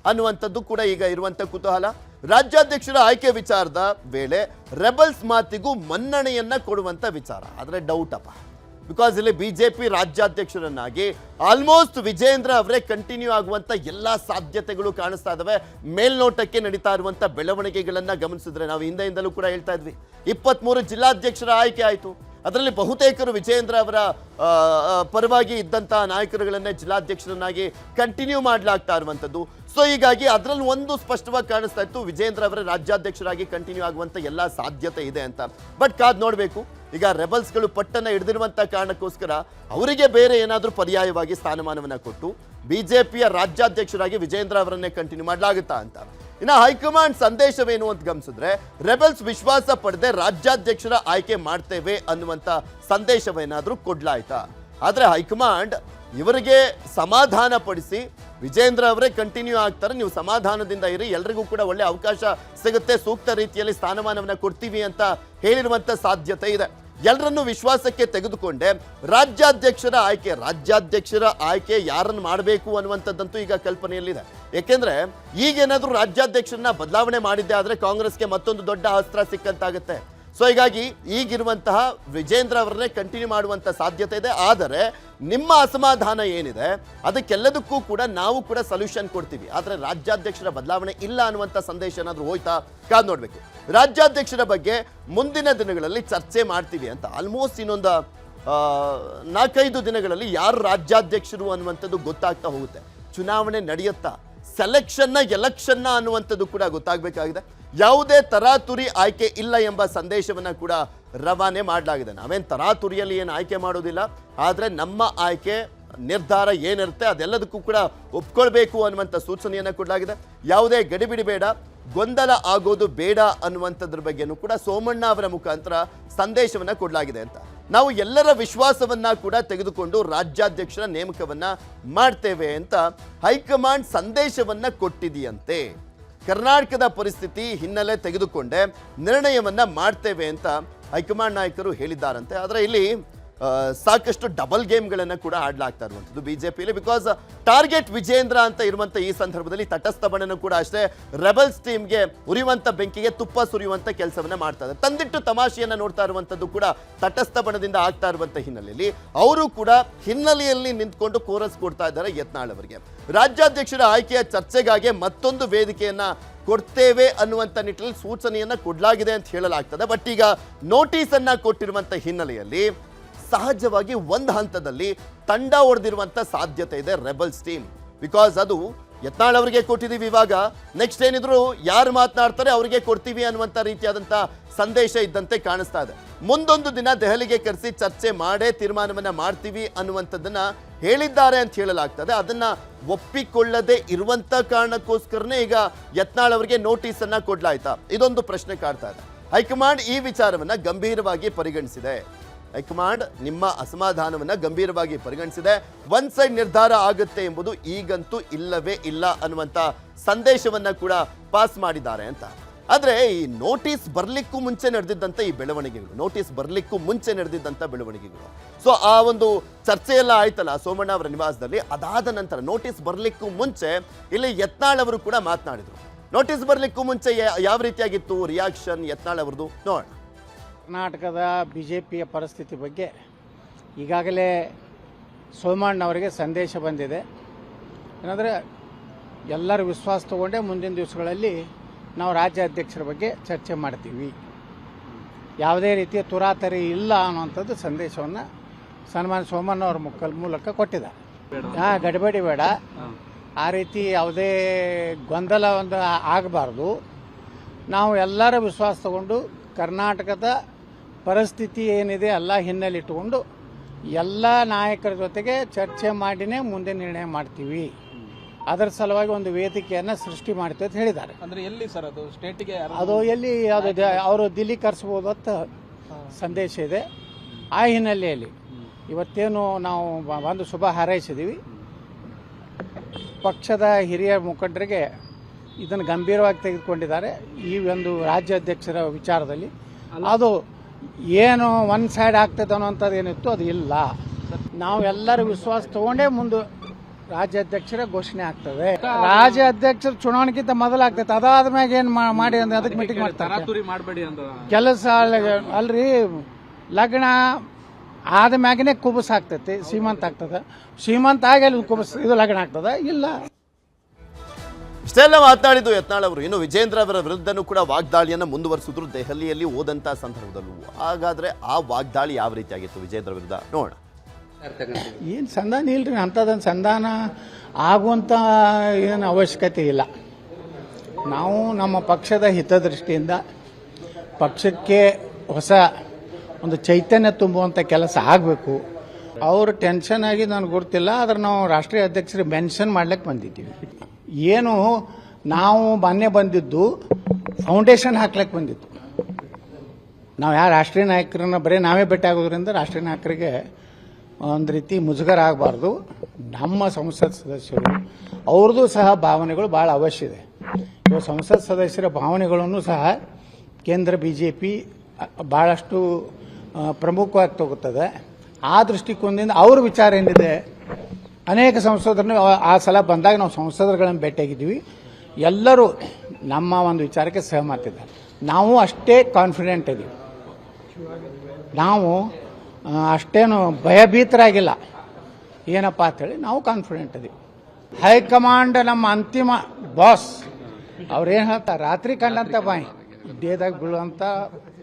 ಅನ್ನುವಂಥದ್ದು ಕೂಡ ಈಗ ಇರುವಂಥ ಕುತೂಹಲ. ರಾಜ್ಯಾಧ್ಯಕ್ಷರ ಆಯ್ಕೆ ವಿಚಾರದ ವೇಳೆ ರೆಬಲ್ಸ್ ಮಾತಿಗೂ ಮನ್ನಣೆಯನ್ನ ಕೊಡುವಂತ ವಿಚಾರ. ಆದರೆ ಡೌಟ್ ಅಪ್ಪ. ಬಿಕಾಸ್ ಇಲ್ಲಿ ಬಿ ಜೆ ಪಿ ರಾಜ್ಯಾಧ್ಯಕ್ಷರನ್ನಾಗಿ ಆಲ್ಮೋಸ್ಟ್ ವಿಜೇಂದ್ರ ಅವರೇ ಕಂಟಿನ್ಯೂ ಆಗುವಂತ ಎಲ್ಲ ಸಾಧ್ಯತೆಗಳು ಕಾಣಿಸ್ತಾ ಇದಾವೆ. ಮೇಲ್ನೋಟಕ್ಕೆ ನಡೀತಾ ಇರುವಂತ ಬೆಳವಣಿಗೆಗಳನ್ನ ಗಮನಿಸಿದ್ರೆ ನಾವು ಹಿಂದೆಯಿಂದಲೂ ಕೂಡ ಹೇಳ್ತಾ ಇದ್ವಿ. ಇಪ್ಪತ್ಮೂರು ಜಿಲ್ಲಾಧ್ಯಕ್ಷರ ಆಯ್ಕೆ ಆಯಿತು. ಅದರಲ್ಲಿ ಬಹುತೇಕರು ವಿಜಯೇಂದ್ರ ಅವರ ಪರವಾಗಿ ಇದ್ದಂತಹ ನಾಯಕರುಗಳನ್ನೇ ಜಿಲ್ಲಾಧ್ಯಕ್ಷರನ್ನಾಗಿ ಕಂಟಿನ್ಯೂ ಮಾಡಲಾಗ್ತಾ ಇರುವಂಥದ್ದು ಸೊ ಹೀಗಾಗಿ ಅದರಲ್ಲಿ ಒಂದು ಸ್ಪಷ್ಟವಾಗಿ ಕಾಣಿಸ್ತಾ ಇತ್ತು ವಿಜೇಂದ್ರ ಅವರ ರಾಜ್ಯಾಧ್ಯಕ್ಷರಾಗಿ ಕಂಟಿನ್ಯೂ ಆಗುವಂತ ಎಲ್ಲ ಸಾಧ್ಯತೆ ಇದೆ ಅಂತ. ಬಟ್ ಕಾದ್ ನೋಡಬೇಕು. ಈಗ ರೆಬಲ್ಸ್ಗಳು ಪಟ್ಟನ್ನು ಹಿಡಿದಿರುವಂಥ ಕಾರಣಕ್ಕೋಸ್ಕರ ಅವರಿಗೆ ಬೇರೆ ಏನಾದರೂ ಪರ್ಯಾಯವಾಗಿ ಸ್ಥಾನಮಾನವನ್ನು ಕೊಟ್ಟು ಬಿ ಜೆ ಪಿಯ ರಾಜ್ಯಾಧ್ಯಕ್ಷರಾಗಿ ವಿಜೇಂದ್ರ ಅವರನ್ನೇ ಕಂಟಿನ್ಯೂ ಮಾಡಲಾಗುತ್ತಾ ಅಂತ. ಇನ್ನು ಹೈಕಮಾಂಡ್ ಸಂದೇಶವೇನು ಅಂತ ಗಮನಿಸಿದ್ರೆ, ರೆಬಲ್ಸ್ ವಿಶ್ವಾಸ ಪಡೆದೆ ರಾಜ್ಯಾಧ್ಯಕ್ಷರ ಆಯ್ಕೆ ಮಾಡ್ತೇವೆ ಅನ್ನುವಂಥ ಸಂದೇಶವೇನಾದರೂ ಕೊಡ್ಲಾಯ್ತಾ? ಆದರೆ ಹೈಕಮಾಂಡ್ ಇವರಿಗೆ ಸಮಾಧಾನ ಪಡಿಸಿ ವಿಜೇಂದ್ರ ಅವರೇ ಕಂಟಿನ್ಯೂ ಆಗ್ತಾರೆ. ನೀವು ಸಮಾಧಾನದಿಂದ ಇರಿ, ಎಲ್ರಿಗೂ ಕೂಡ ಒಳ್ಳೆ ಅವಕಾಶ ಸಿಗುತ್ತೆ. ಸೂಕ್ತ ರೀತಿಯಲ್ಲಿ ಸ್ಥಾನಮಾನವನ್ನು ಕೊಡ್ತೀವಿ ಅಂತ ಹೇಳಿರುವಂಥ ಸಾಧ್ಯತೆ ಇದೆ. ಎಲ್ಲರನ್ನೂ ವಿಶ್ವಾಸಕ್ಕೆ ತೆಗೆದುಕೊಂಡೆ. ರಾಜ್ಯಾಧ್ಯಕ್ಷರ ಆಯ್ಕೆ ರಾಜ್ಯಾಧ್ಯಕ್ಷರ ಆಯ್ಕೆ ಯಾರನ್ನು ಮಾಡಬೇಕು ಅನ್ನುವಂಥದ್ದಂತೂ ಈಗ ಕಲ್ಪನೆಯಲ್ಲಿದೆ. ಏಕೆಂದರೆ ಈಗೇನಾದರೂ ರಾಜ್ಯಾಧ್ಯಕ್ಷರನ್ನ ಬದಲಾವಣೆ ಮಾಡಿದ್ದೆ ಆದರೆ ಕಾಂಗ್ರೆಸ್ಗೆ ಮತ್ತೊಂದು ದೊಡ್ಡ ಅಸ್ತ್ರ ಸಿಕ್ಕಂತಾಗುತ್ತೆ. ಸೊ ಹೀಗಾಗಿ ಈಗಿರುವಂತಹ ವಿಜೇಂದ್ರ ಅವರನ್ನೇ ಕಂಟಿನ್ಯೂ ಮಾಡುವಂತ ಸಾಧ್ಯತೆ ಇದೆ. ಆದರೆ ನಿಮ್ಮ ಅಸಮಾಧಾನ ಏನಿದೆ, ಅದಕ್ಕೆಲ್ಲದಕ್ಕೂ ಕೂಡ ನಾವು ಕೂಡ ಸೊಲ್ಯೂಷನ್ ಕೊಡ್ತೀವಿ. ಆದರೆ ರಾಜ್ಯಾಧ್ಯಕ್ಷರ ಬದಲಾವಣೆ ಇಲ್ಲ ಅನ್ನುವಂಥ ಸಂದೇಶ ಏನಾದರೂ ಹೋಯ್ತಾ? ಕಾದ್ ನೋಡಬೇಕು. ರಾಜ್ಯಾಧ್ಯಕ್ಷರ ಬಗ್ಗೆ ಮುಂದಿನ ದಿನಗಳಲ್ಲಿ ಚರ್ಚೆ ಮಾಡ್ತೀವಿ ಅಂತ. ಆಲ್ಮೋಸ್ಟ್ ಇನ್ನೊಂದು ನಾಲ್ಕೈದು ದಿನಗಳಲ್ಲಿ ಯಾರು ರಾಜ್ಯಾಧ್ಯಕ್ಷರು ಅನ್ನುವಂಥದ್ದು ಗೊತ್ತಾಗ್ತಾ ಹೋಗುತ್ತೆ. ಚುನಾವಣೆ ನಡೆಯುತ್ತಾ? ಸೆಲೆಕ್ಷನ್ನ ಎಲೆಕ್ಷನ್ನ ಅನ್ನುವಂಥದ್ದು ಕೂಡ ಗೊತ್ತಾಗಬೇಕಾಗಿದೆ. ಯಾವುದೇ ತರಾತುರಿ ಆಯ್ಕೆ ಇಲ್ಲ ಎಂಬ ಸಂದೇಶವನ್ನ ಕೂಡ ರವಾನೆ ಮಾಡಲಾಗಿದೆ. ನಾವೇನು ತರಾತುರಿಯಲ್ಲಿ ಏನು ಆಯ್ಕೆ ಮಾಡೋದಿಲ್ಲ, ಆದರೆ ನಮ್ಮ ಆಯ್ಕೆ, ನಿರ್ಧಾರ ಏನಿರುತ್ತೆ ಅದೆಲ್ಲದಕ್ಕೂ ಕೂಡ ಒಪ್ಕೊಳ್ಬೇಕು ಅನ್ನುವಂಥ ಸೂಚನೆಯನ್ನು ಕೊಡಲಾಗಿದೆ. ಯಾವುದೇ ಗಡಿಬಿಡಿ ಬೇಡ, ಗೊಂದಲ ಆಗೋದು ಬೇಡ ಅನ್ನುವಂಥದ್ರ ಬಗ್ಗೆನೂ ಕೂಡ ಸೋಮಣ್ಣ ಅವರ ಮುಖಾಂತರ ಸಂದೇಶವನ್ನು ಕೊಡಲಾಗಿದೆ ಅಂತ. ನಾವು ಎಲ್ಲರ ವಿಶ್ವಾಸವನ್ನ ಕೂಡ ತೆಗೆದುಕೊಂಡು ರಾಜ್ಯಾಧ್ಯಕ್ಷರ ನೇಮಕವನ್ನ ಮಾಡ್ತೇವೆ ಅಂತ ಹೈಕಮಾಂಡ್ ಸಂದೇಶವನ್ನ ಕೊಟ್ಟಿದೆಯಂತೆ. ಕರ್ನಾಟಕದ ಪರಿಸ್ಥಿತಿ ಹಿನ್ನೆಲೆ ತೆಗೆದುಕೊಂಡೆ ನಿರ್ಣಯವನ್ನ ಮಾಡ್ತೇವೆ ಅಂತ ಹೈಕಮಾಂಡ್ ನಾಯಕರು ಹೇಳಿದ್ದಾರಂತೆ. ಆದರೆ ಇಲ್ಲಿ ಸಾಕಷ್ಟು ಡಬಲ್ ಗೇಮ್ಗಳನ್ನು ಕೂಡ ಆಡ್ಲಾಗ್ತಾ ಇರುವಂಥದ್ದು ಬಿ ಜೆ ಪಿಯಲ್ಲಿ ಬಿಕಾಸ್ ಟಾರ್ಗೆಟ್ ವಿಜೇಂದ್ರ ಅಂತ ಇರುವಂಥ ಈ ಸಂದರ್ಭದಲ್ಲಿ ತಟಸ್ಥ ಬಣ್ಣನೂ ಕೂಡ ಅಷ್ಟೇ ರೆಬಲ್ಸ್ ಟೀಮ್ಗೆ ಉರಿಯುವಂಥ ಬೆಂಕಿಗೆ ತುಪ್ಪ ಸುರಿಯುವಂಥ ಕೆಲಸವನ್ನು ಮಾಡ್ತಾ ಇದ್ದಾರೆ. ತಂದಿಟ್ಟು ತಮಾಷೆಯನ್ನು ನೋಡ್ತಾ ಇರುವಂಥದ್ದು ಕೂಡ ತಟಸ್ಥ ಬಣದಿಂದ ಆಗ್ತಾ ಇರುವಂಥ ಹಿನ್ನೆಲೆಯಲ್ಲಿ. ಅವರು ಕೂಡ ಹಿನ್ನೆಲೆಯಲ್ಲಿ ನಿಂತ್ಕೊಂಡು ಕೋರಸ್ ಕೊಡ್ತಾ ಇದ್ದಾರೆ ಯತ್ನಾಳ್ ಅವರಿಗೆ. ರಾಜ್ಯಾಧ್ಯಕ್ಷರ ಆಯ್ಕೆಯ ಚರ್ಚೆಗಾಗಿ ಮತ್ತೊಂದು ವೇದಿಕೆಯನ್ನ ಕೊಡ್ತೇವೆ ಅನ್ನುವಂಥ ನಿಟ್ಟಿನಲ್ಲಿ ಸೂಚನೆಯನ್ನು ಕೊಡಲಾಗಿದೆ ಅಂತ ಹೇಳಲಾಗ್ತದೆ. ಬಟ್ ಈಗ ನೋಟಿಸನ್ನು ಕೊಟ್ಟಿರುವಂಥ ಹಿನ್ನೆಲೆಯಲ್ಲಿ ಸಹಜವಾಗಿ ಒಂದು ಹಂತದಲ್ಲಿ ತಂಡ ಹೊಡೆದಿರುವಂಥ ಸಾಧ್ಯತೆ ಇದೆ ರೆಬಲ್ಸ್ ಟೀಮ್. ಬಿಕಾಸ್ ಅದು ಯತ್ನಾಳ್ ಅವರಿಗೆ ಕೊಟ್ಟಿದ್ದೀವಿ ಇವಾಗ. ನೆಕ್ಸ್ಟ್ ಏನಿದ್ರು ಯಾರು ಮಾತನಾಡ್ತಾರೆ ಅವರಿಗೆ ಕೊಡ್ತೀವಿ ಅನ್ನುವಂಥ ರೀತಿಯಾದಂಥ ಸಂದೇಶ ಇದ್ದಂತೆ ಕಾಣಿಸ್ತಾ ಇದೆ. ಮುಂದೊಂದು ದಿನ ದೆಹಲಿಗೆ ಕರೆಸಿ ಚರ್ಚೆ ಮಾಡೇ ತೀರ್ಮಾನವನ್ನ ಮಾಡ್ತೀವಿ ಅನ್ನುವಂಥದ್ದನ್ನ ಹೇಳಿದ್ದಾರೆ ಅಂತ ಹೇಳಲಾಗ್ತದೆ. ಅದನ್ನ ಒಪ್ಪಿಕೊಳ್ಳದೆ ಇರುವಂತ ಕಾರಣಕ್ಕೋಸ್ಕರನೇ ಈಗ ಯತ್ನಾಳ್ ಅವರಿಗೆ ನೋಟಿಸ್ ಅನ್ನ ಕೊಡ್ಲಾಯ್ತಾ? ಇದೊಂದು ಪ್ರಶ್ನೆ ಕಾಡ್ತಾ ಇದೆ. ಹೈಕಮಾಂಡ್ ಈ ವಿಚಾರವನ್ನ ಗಂಭೀರವಾಗಿ ಪರಿಗಣಿಸಿದೆ. ಹೈಕಮಾಂಡ್ ನಿಮ್ಮ ಅಸಮಾಧಾನವನ್ನು ಗಂಭೀರವಾಗಿ ಪರಿಗಣಿಸಿದೆ. ಒನ್ ಸೈಡ್ ನಿರ್ಧಾರ ಆಗುತ್ತೆ ಎಂಬುದು ಈಗಂತೂ ಇಲ್ಲವೇ ಇಲ್ಲ ಅನ್ನುವಂಥ ಸಂದೇಶವನ್ನು ಕೂಡ ಪಾಸ್ ಮಾಡಿದ್ದಾರೆ ಅಂತ. ಆದರೆ ಈ ನೋಟಿಸ್ ಬರಲಿಕ್ಕೂ ಮುಂಚೆ ನಡೆದಿದ್ದಂಥ ಈ ಬೆಳವಣಿಗೆಗಳು, ನೋಟಿಸ್ ಬರಲಿಕ್ಕೂ ಮುಂಚೆ ನಡೆದಿದ್ದಂಥ ಬೆಳವಣಿಗೆಗಳು. ಸೊ ಆ ಒಂದು ಚರ್ಚೆಯೆಲ್ಲ ಆಯ್ತಲ್ಲ ಸೋಮಣ್ಣ ಅವರ ನಿವಾಸದಲ್ಲಿ. ಅದಾದ ನಂತರ ನೋಟಿಸ್ ಬರಲಿಕ್ಕೂ ಮುಂಚೆ ಇಲ್ಲಿ ಯತ್ನಾಳ್ ಅವರು ಕೂಡ ಮಾತನಾಡಿದರು. ನೋಟಿಸ್ ಬರಲಿಕ್ಕೂ ಮುಂಚೆ ಯಾವ ರೀತಿಯಾಗಿತ್ತು ರಿಯಾಕ್ಷನ್ ಯತ್ನಾಳ್ ಅವರದು ನೋಡೋಣ. ಕರ್ನಾಟಕದ ಬಿ ಜೆ ಪಿಯ ಪರಿಸ್ಥಿತಿ ಬಗ್ಗೆ ಈಗಾಗಲೇ ಸೋಮಣ್ಣವರಿಗೆ ಸಂದೇಶ ಬಂದಿದೆ. ಏನಂದರೆ ಎಲ್ಲರ ವಿಶ್ವಾಸ ತಗೊಂಡೆ ಮುಂದಿನ ದಿವಸಗಳಲ್ಲಿ ನಾವು ರಾಜ್ಯಾಧ್ಯಕ್ಷರ ಬಗ್ಗೆ ಚರ್ಚೆ ಮಾಡ್ತೀವಿ. ಯಾವುದೇ ರೀತಿಯ ತುರಾತರಿ ಇಲ್ಲ ಅನ್ನುವಂಥದ್ದು ಸಂದೇಶವನ್ನು ಸನ್ಮಾನ್ ಸೋಮಣ್ಣ ಅವ್ರ ಮುಖ ಮೂಲಕ ಕೊಟ್ಟಿದ್ದಾರೆ. ಹಾಂ, ಗಡಿಬೇಡಿ ಬೇಡ. ಆ ರೀತಿ ಯಾವುದೇ ಗೊಂದಲ ಒಂದು ಆಗಬಾರ್ದು. ನಾವು ಎಲ್ಲರ ವಿಶ್ವಾಸ ತಗೊಂಡು ಕರ್ನಾಟಕದ ಪರಿಸ್ಥಿತಿ ಏನಿದೆ ಎಲ್ಲ ಹಿನ್ನೆಲೆ ಇಟ್ಟುಕೊಂಡು ಎಲ್ಲ ನಾಯಕರ ಜೊತೆಗೆ ಚರ್ಚೆ ಮಾಡಿನೇ ಮುಂದೆ ನಿರ್ಣಯ ಮಾಡ್ತೀವಿ. ಅದರ ಸಲುವಾಗಿ ಒಂದು ವೇದಿಕೆಯನ್ನು ಸೃಷ್ಟಿ ಮಾಡ್ತೀವಿ ಅಂತ ಹೇಳಿದ್ದಾರೆ. ಅಂದ್ರೆ ಎಲ್ಲಿ ಸರ್ ಅದು? ಸ್ಟೇಟಿಗೆ ಅದು ಎಲ್ಲಿ ಅದು ಅವರು ದಿಲ್ಲಿ ಕರೆಸ್ಬೋದು ಅಂತ ಸಂದೇಶ ಇದೆ. ಆ ಹಿನ್ನೆಲೆಯಲ್ಲಿ ಇವತ್ತೇನು ನಾವು ಒಂದು ಶುಭ ಹಾರೈಸಿದ್ದೀವಿ ಪಕ್ಷದ ಹಿರಿಯ ಮುಖಂಡರಿಗೆ ಇದನ್ನು ಗಂಭೀರವಾಗಿ ತೆಗೆದುಕೊಂಡಿದ್ದಾರೆ. ಈ ಒಂದು ರಾಜ್ಯಾಧ್ಯಕ್ಷರ ವಿಚಾರದಲ್ಲಿ ಅದು ಏನು ಒನ್ ಸೈಡ್ ಆಗ್ತದೆ ಅನ್ನೋಂಥದ್ದು ಏನಿತ್ತು ಅದು ಇಲ್ಲ. ನಾವು ಎಲ್ಲರೂ ವಿಶ್ವಾಸ ತಗೊಂಡೇ ಮುಂದೆ ರಾಜ್ಯಾಧ್ಯಕ್ಷರ ಘೋಷಣೆ ಆಗ್ತದೆ. ರಾಜ್ಯಾಧ್ಯಕ್ಷರ ಚುನಾವಣೆಗಿಂತ ಮೊದಲಾಗ್ತೈತೆ. ಅದಾದ ಮ್ಯಾಗ ಏನು ಮಾಡಿ ಅಂದ್ರೆ ಅದಕ್ಕೆ ಮೀಟಿಂಗ್ ಮಾಡ್ತಾರೆ. ಕೆಲಸ ಅಲ್ಲ- ಅಲ್ರಿ ಲಗ್ನ ಆದ ಮ್ಯಾಗನೇ ಕುಬಸ್ ಆಗ್ತೈತಿ ಸೀಮಂತ ಆಗ್ತದೆ. ಸೀಮಂತ ಆಗಿ ಅಲ್ಲಿ ಕುಬಸ್ ಇದು ಲಗ್ನ ಆಗ್ತದೆ? ಇಲ್ಲ. ಇಷ್ಟೆಲ್ಲ ಮಾತನಾಡಿದ್ದು ಯತ್ನಾಳ್ ಅವರು. ಇನ್ನು ವಿಜೇಂದ್ರ ಅವರ ವಿರುದ್ಧನೂ ಕೂಡ ವಾಗ್ದಾಳಿಯನ್ನು ಮುಂದುವರಿಸಿದ್ರು ದೆಹಲಿಯಲ್ಲಿ ಹೋದಂಥ ಸಂದರ್ಭದಲ್ಲೂ. ಹಾಗಾದ್ರೆ ಆ ವಾಗ್ದಾಳಿ ಯಾವ ರೀತಿಯಾಗಿತ್ತು ವಿಜೇಂದ್ರ ವಿರುದ್ಧ? ನೋಡೋಣ. ಏನು ಸಂಧಾನ ಇಲ್ರಿ, ಅಂಥದ್ದೊಂದು ಸಂಧಾನ ಆಗುವಂಥ ಏನು ಅವಶ್ಯಕತೆ ಇಲ್ಲ. ನಾವು ನಮ್ಮ ಪಕ್ಷದ ಹಿತದೃಷ್ಟಿಯಿಂದ ಪಕ್ಷಕ್ಕೆ ಹೊಸ ಒಂದು ಚೈತನ್ಯ ತುಂಬುವಂಥ ಕೆಲಸ ಆಗಬೇಕು. ಅವರು ಟೆನ್ಷನ್ ಆಗಿ ನನಗೆ ಗೊತ್ತಿಲ್ಲ, ಆದ್ರೆ ನಾವು ರಾಷ್ಟ್ರೀಯ ಅಧ್ಯಕ್ಷರಿಗೆ ಮೆನ್ಷನ್ ಮಾಡ್ಲಿಕ್ಕೆ ಬಂದಿದ್ದೀವಿ. ಏನು ನಾವು ಮೊನ್ನೆ ಬಂದಿದ್ದು ಫೌಂಡೇಶನ್ ಹಾಕ್ಲಿಕ್ಕೆ ಬಂದಿದ್ದು ನಾವು ಯಾವ ರಾಷ್ಟ್ರೀಯ ನಾಯಕರನ್ನ ಬರೀ ನಾವೇ ಭೇಟಿ ಆಗೋದ್ರಿಂದ ರಾಷ್ಟ್ರೀಯ ನಾಯಕರಿಗೆ ಒಂದು ರೀತಿ ಮುಜುಗರ ಆಗಬಾರ್ದು. ನಮ್ಮ ಸಂಸತ್ ಸದಸ್ಯರು ಅವ್ರದ್ದು ಸಹ ಭಾವನೆಗಳು ಭಾಳ ಅವಶ್ಯ ಇದೆ. ಇವಾಗ ಸಂಸತ್ ಸದಸ್ಯರ ಭಾವನೆಗಳನ್ನು ಸಹ ಕೇಂದ್ರ ಬಿ ಜೆ ಪಿ ಭಾಳಷ್ಟು ಪ್ರಮುಖವಾಗಿ ತಗೋತದೆ. ಆ ದೃಷ್ಟಿಕೋನದಿಂದ ಅವ್ರ ವಿಚಾರ ಏನಿದೆ? ಅನೇಕ ಸಂಸದರನ್ನು ಆ- ಸಲ ಬಂದಾಗ ನಾವು ಸಂಸದರುಗಳನ್ನು ಭೇಟಿಯಾಗಿದ್ದೀವಿ. ಎಲ್ಲರೂ ನಮ್ಮ ಒಂದು ವಿಚಾರಕ್ಕೆ ಸಹಮತಿದ್ದಾರೆ ನಾವು ಅಷ್ಟೇ ಕಾನ್ಫಿಡೆಂಟ್ ಇದ್ದೀವಿ ನಾವು ಅಷ್ಟೇನು ಭಯಭೀತರಾಗಿಲ್ಲ. ಏನಪ್ಪ ಅಂತೇಳಿ ನಾವು ಕಾನ್ಫಿಡೆಂಟ್ ಇದೀವಿ. ಹೈಕಮಾಂಡ್ ನಮ್ಮ ಅಂತಿಮ ಬಾಸ್ ಅವ್ರೇನು ಹೇಳ್ತಾರೆ? ರಾತ್ರಿ ಕಂಡಂತ ಬಾಯಿ. ಡೇದಾಗ ಬೀಳುವಂಥ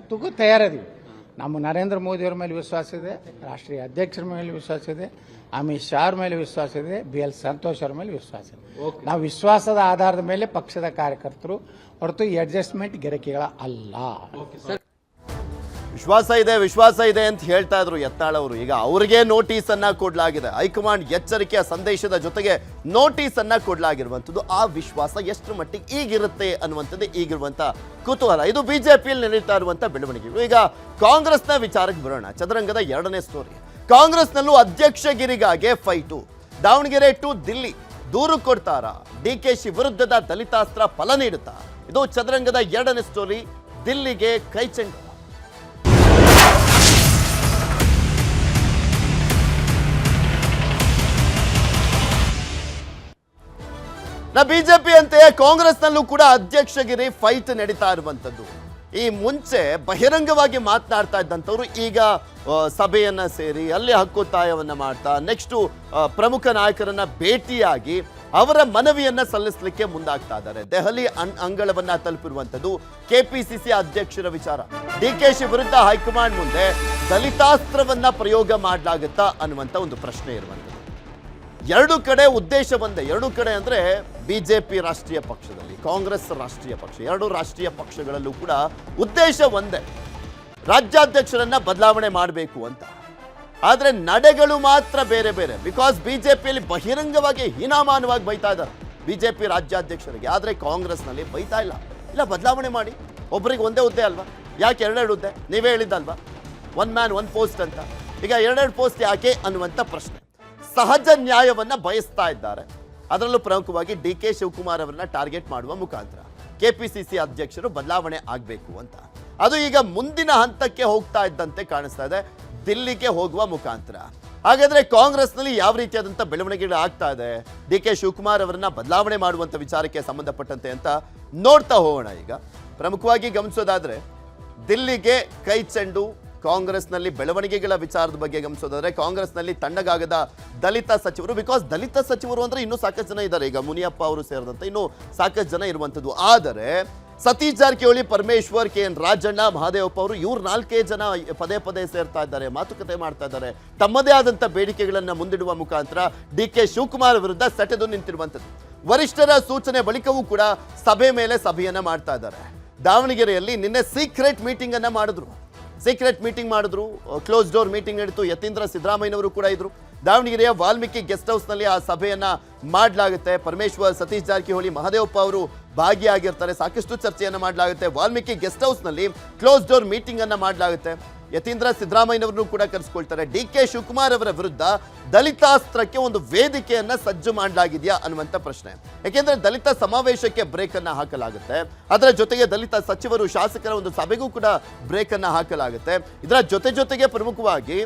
ತುಗು ತಯಾರದೀವಿ ನಮ್ಮ ನರೇಂದ್ರ ಮೋದಿಯವ್ರ ಮೇಲೆ ವಿಶ್ವಾಸ ಇದೆ ರಾಷ್ಟ್ರೀಯ ಅಧ್ಯಕ್ಷರ ಮೇಲೆ ವಿಶ್ವಾಸ ಇದೆ ಅಮಿತ್ ಶಾ ಅವ್ರ ಮೇಲೆ ವಿಶ್ವಾಸ ಇದೆ ಬಿ ಎಲ್ ಸಂತೋಷ್ ಅವ್ರ ಮೇಲೆ ವಿಶ್ವಾಸ ಇದೆ. ನಾವು ವಿಶ್ವಾಸದ ಆಧಾರದ ಮೇಲೆ ಪಕ್ಷದ ಕಾರ್ಯಕರ್ತರು ಹೊರತು ಅಡ್ಜಸ್ಟ್ಮೆಂಟ್ ಗೆರಕೆಗಳ ಅಲ್ಲ. ವಿಶ್ವಾಸ ಇದೆ ವಿಶ್ವಾಸ ಇದೆ ಅಂತ ಹೇಳ್ತಾ ಇದ್ರು ಯತ್ನಾಳ್ ಅವರು ಈಗ ಅವರಿಗೆ ನೋಟಿಸ್ ಅನ್ನ ಕೊಡಲಾಗಿದೆ. ಹೈಕಮಾಂಡ್ ಎಚ್ಚರಿಕೆಯ ಸಂದೇಶದ ಜೊತೆಗೆ ನೋಟಿಸ್ ಅನ್ನ ಕೊಡಲಾಗಿರುವಂಥದ್ದು. ಆ ವಿಶ್ವಾಸ ಎಷ್ಟು ಮಟ್ಟಿಗೆ ಈಗಿರುತ್ತೆ ಅನ್ನುವಂಥದ್ದು ಈಗಿರುವಂತ ಕುತೂಹಲ. ಇದು ಬಿಜೆಪಿಯಲ್ಲಿ ನಡೀತಾ ಇರುವಂತ ಬೆಳವಣಿಗೆ ಈಗ ಕಾಂಗ್ರೆಸ್ನ ವಿಚಾರಕ್ಕೆ ಬರೋಣ. ಚದುರಂಗದ ಎರಡನೇ ಸ್ಟೋರಿ ಕಾಂಗ್ರೆಸ್ನಲ್ಲೂ ಅಧ್ಯಕ್ಷಗಿರಿಗಾಗೆ ಫೈಟು ದಾವಣಗೆರೆ ಟು ದಿಲ್ಲಿ ದೂರು ಕೊಡ್ತಾರ. ಡಿ ಕೆ ಶಿ ವಿರುದ್ಧದ ದಲಿತಾಸ್ತ್ರ ಫಲ ನೀಡುತ್ತಾ. ಇದು ಚದುರಂಗದ ಎರಡನೇ ಸ್ಟೋರಿ ದಿಲ್ಲಿಗೆ ಕೈಚೆಂಡು. ನಾ ಬಿಜೆಪಿ ಅಂತೆಯೇ ಕಾಂಗ್ರೆಸ್ನಲ್ಲೂ ಕೂಡ ಅಧ್ಯಕ್ಷಗಿರಿ ಫೈಟ್ ನಡೀತಾ ಇರುವಂಥದ್ದು. ಈ ಮುಂಚೆ ಬಹಿರಂಗವಾಗಿ ಮಾತನಾಡ್ತಾ ಇದ್ದಂಥವ್ರು ಈಗ ಸಭೆಯನ್ನು ಸೇರಿ, ಅಲ್ಲಿ ಹಕ್ಕೊತ್ತಾಯವನ್ನು ಮಾಡ್ತಾ ನೆಕ್ಸ್ಟ್ ಪ್ರಮುಖ ನಾಯಕರನ್ನ ಭೇಟಿಯಾಗಿ ಅವರ ಮನವಿಯನ್ನ ಸಲ್ಲಿಸಲಿಕ್ಕೆ ಮುಂದಾಗ್ತಾ ಇದ್ದಾರೆ. ದೆಹಲಿ ಅಂಗಳವನ್ನ ತಲುಪಿರುವಂತದ್ದು ಕೆಪಿಸಿಸಿ ಅಧ್ಯಕ್ಷರ ವಿಚಾರ. ಡಿ ಕೆ ಶಿ ವಿರುದ್ಧ ಹೈಕಮಾಂಡ್ ಮುಂದೆ ದಲಿತಾಸ್ತ್ರವನ್ನ ಪ್ರಯೋಗ ಮಾಡಲಾಗುತ್ತಾ ಅನ್ನುವಂತ ಒಂದು ಪ್ರಶ್ನೆ ಇರುವಂತದ್ದು ಎರಡು ಕಡೆ ಉದ್ದೇಶ ಬಂದೆ ಎರಡು ಕಡೆ ಅಂದ್ರೆ ಬಿಜೆಪಿ ರಾಷ್ಟ್ರೀಯ ಪಕ್ಷದಲ್ಲಿ, ಕಾಂಗ್ರೆಸ್ ರಾಷ್ಟ್ರೀಯ ಪಕ್ಷ, ಎರಡು ರಾಷ್ಟ್ರೀಯ ಪಕ್ಷಗಳಲ್ಲೂ ಕೂಡ ಉದ್ದೇಶ ಒಂದೇ, ರಾಜ್ಯಾಧ್ಯಕ್ಷರನ್ನ ಬದಲಾವಣೆ ಮಾಡಬೇಕು ಅಂತ. ಆದರೆ ನಡೆಗಳು ಮಾತ್ರ ಬೇರೆ ಬೇರೆ ಬಿಕಾಸ್ ಬಿಜೆಪಿಯಲ್ಲಿ ಬಹಿರಂಗವಾಗಿ ಹೀನಾಮಾನವಾಗಿ ಬೈತಾ ಇದ್ದಾರೆ. ಬಿಜೆಪಿ ರಾಜ್ಯಾಧ್ಯಕ್ಷರಿಗೆ, ಆದರೆ ಕಾಂಗ್ರೆಸ್ನಲ್ಲಿ ಬೈತಾ ಇಲ್ಲ. ಇಲ್ಲ, ಬದಲಾವಣೆ ಮಾಡಿ. ಒಬ್ಬರಿಗೆ ಒಂದೇ ಹುದ್ದೆ ಅಲ್ವಾ? ಯಾಕೆ ಎರಡೆರಡು ಹುದ್ದೆ? ನೀವೇ ಹೇಳಿದ್ದಲ್ವಾ? ಒನ್ ಮ್ಯಾನ್ ಒನ್ ಪೋಸ್ಟ್ ಅಂತ. ಈಗ ಎರಡೆರಡು ಪೋಸ್ಟ್ ಯಾಕೆ ಅನ್ನುವಂಥ ಪ್ರಶ್ನೆ. ಸಹಜ ನ್ಯಾಯವನ್ನ ಬಯಸ್ತಾ ಇದ್ದಾರೆ. ಅದರಲ್ಲೂ ಪ್ರಮುಖವಾಗಿ ಡಿ ಕೆ ಶಿವಕುಮಾರ್ ಅವರನ್ನ ಟಾರ್ಗೆಟ್ ಮಾಡುವ ಮುಖಾಂತರ. ಕೆಪಿಸಿಸಿ ಅಧ್ಯಕ್ಷರು ಬದಲಾವಣೆ ಆಗಬೇಕು ಅಂತ. ಅದು ಈಗ ಮುಂದಿನ ಹಂತಕ್ಕೆ ಹೋಗ್ತಾ ಇದ್ದಂತೆ ಕಾಣಿಸ್ತಾ ಇದೆ. ದಿಲ್ಲಿಗೆ ಹೋಗುವ ಮುಖಾಂತರ. ಹಾಗಾದ್ರೆ ಕಾಂಗ್ರೆಸ್ನಲ್ಲಿ ಯಾವ ರೀತಿಯಾದಂಥ ಬೆಳವಣಿಗೆಗಳು ಆಗ್ತಾ ಇದೆ? ಡಿ ಕೆ ಶಿವಕುಮಾರ್ ಅವರನ್ನ ಬದಲಾವಣೆ ಮಾಡುವಂತ ವಿಚಾರಕ್ಕೆ ಸಂಬಂಧಪಟ್ಟಂತೆ ಅಂತ ನೋಡ್ತಾ ಹೋಗೋಣ ಈಗ. ಪ್ರಮುಖವಾಗಿ ಗಮನಿಸೋದಾದ್ರೆ, ದಿಲ್ಲಿಗೆ ಕೈ ಚೆಂಡು ಕಾಂಗ್ರೆಸ್ನಲ್ಲಿ ಬೆಳವಣಿಗೆಗಳ ವಿಚಾರದ ಬಗ್ಗೆ ಗಮನಿಸೋದಾದ್ರೆ, ಕಾಂಗ್ರೆಸ್ನಲ್ಲಿ ತಣ್ಣಗಾಗದ ದಲಿತ ಸಚಿವರು ಬಿಕಾಸ್ ದಲಿತ ಸಚಿವರು ಅಂದ್ರೆ ಇನ್ನೂ ಸಾಕಷ್ಟು ಜನ ಇದ್ದಾರೆ. ಈಗ ಮುನಿಯಪ್ಪ ಅವರು ಸೇರಿದಂತೆ ಇನ್ನೂ ಸಾಕಷ್ಟು ಜನ ಇರುವಂಥದ್ದು. ಆದರೆ, ಸತೀಶ್ ಜಾರಕಿಹೊಳಿ, ಪರಮೇಶ್ವರ್ ಕೆ ಎನ್ ರಾಜಣ್ಣ, ಮಹಾದೇವಪ್ಪ ಅವರು ಇವ್ರು ನಾಲ್ಕೇ ಜನ ಪದೇ ಪದೇ ಸೇರ್ತಾ ಇದ್ದಾರೆ, ಮಾತುಕತೆ ಮಾಡ್ತಾ ಇದ್ದಾರೆ. ತಮ್ಮದೇ ಆದಂಥ ಬೇಡಿಕೆಗಳನ್ನು ಮುಂದಿಡುವ ಮುಖಾಂತರ ಡಿ ಕೆ ಶಿವಕುಮಾರ್ ವಿರುದ್ಧ ಸೆಟೆದು ನಿಂತಿರುವಂಥದ್ದು. ವರಿಷ್ಠರ ಸೂಚನೆ ಬಳಿಕವೂ ಕೂಡ ಸಭೆ ಮೇಲೆ ಸಭೆಯನ್ನು ಮಾಡ್ತಾ ಇದ್ದಾರೆ. ದಾವಣಗೆರೆಯಲ್ಲಿ ನಿನ್ನೆ ಸೀಕ್ರೆಟ್ ಮೀಟಿಂಗನ್ನು ಮಾಡಿದ್ರು. ಸೀಕ್ರೆಟ್ ಮೀಟಿಂಗ್ ಮಾಡಿದ್ರು ಕ್ಲೋಸ್ ಡೋರ್ ಮೀಟಿಂಗ್ ನಡೀತು. ಯತೀಂದ್ರ ಸಿದ್ದರಾಮಯ್ಯನವರು ಕೂಡ ಇದ್ರು. ದಾವಣಗೆರೆಯ ವಾಲ್ಮೀಕಿ ಗೆಸ್ಟ್ ಹೌಸ್ನಲ್ಲಿ ಆ ಸಭೆಯನ್ನ ಮಾಡಲಾಗುತ್ತೆ. ಪರಮೇಶ್ವರ್, ಸತೀಶ್ ಜಾರಕಿಹೊಳಿ, ಮಹದೇವಪ್ಪ ಅವರು ಭಾಗಿಯಾಗಿರ್ತಾರೆ. ಸಾಕಷ್ಟು ಚರ್ಚೆಯನ್ನ ಮಾಡಲಾಗುತ್ತೆ. ವಾಲ್ಮೀಕಿ ಗೆಸ್ಟ್ ಹೌಸ್ನಲ್ಲಿ ಕ್ಲೋಸ್ ಡೋರ್ ಮೀಟಿಂಗ್ ಅನ್ನ ಮಾಡಲಾಗುತ್ತೆ. ಯತೀಂದ್ರ ಸಿದ್ದರಾಮಯ್ಯನವರನ್ನು ಕೂಡ ಕರೆಸ್ಕೊಳ್ತಾರೆ. ಡಿ ಕೆ ಶಿವಕುಮಾರ್ ಅವರ ವಿರುದ್ಧ ದಲಿತಾಸ್ತ್ರಕ್ಕೆ ಒಂದು ವೇದಿಕೆಯನ್ನ ಸಜ್ಜು ಮಾಡಲಾಗಿದೆಯಾ ಅನ್ನುವಂಥ ಪ್ರಶ್ನೆ. ಯಾಕೆಂದ್ರೆ ದಲಿತ ಸಮಾವೇಶಕ್ಕೆ ಬ್ರೇಕ್ ಅನ್ನ ಹಾಕಲಾಗುತ್ತೆ. ಅದರ ಜೊತೆಗೆ ದಲಿತ ಸಚಿವರು, ಶಾಸಕರ ಒಂದು ಸಭೆಗೂ ಕೂಡ ಬ್ರೇಕ್ ಅನ್ನ ಹಾಕಲಾಗುತ್ತೆ. ಇದರ ಜೊತೆ ಜೊತೆಗೆ ಪ್ರಮುಖವಾಗಿ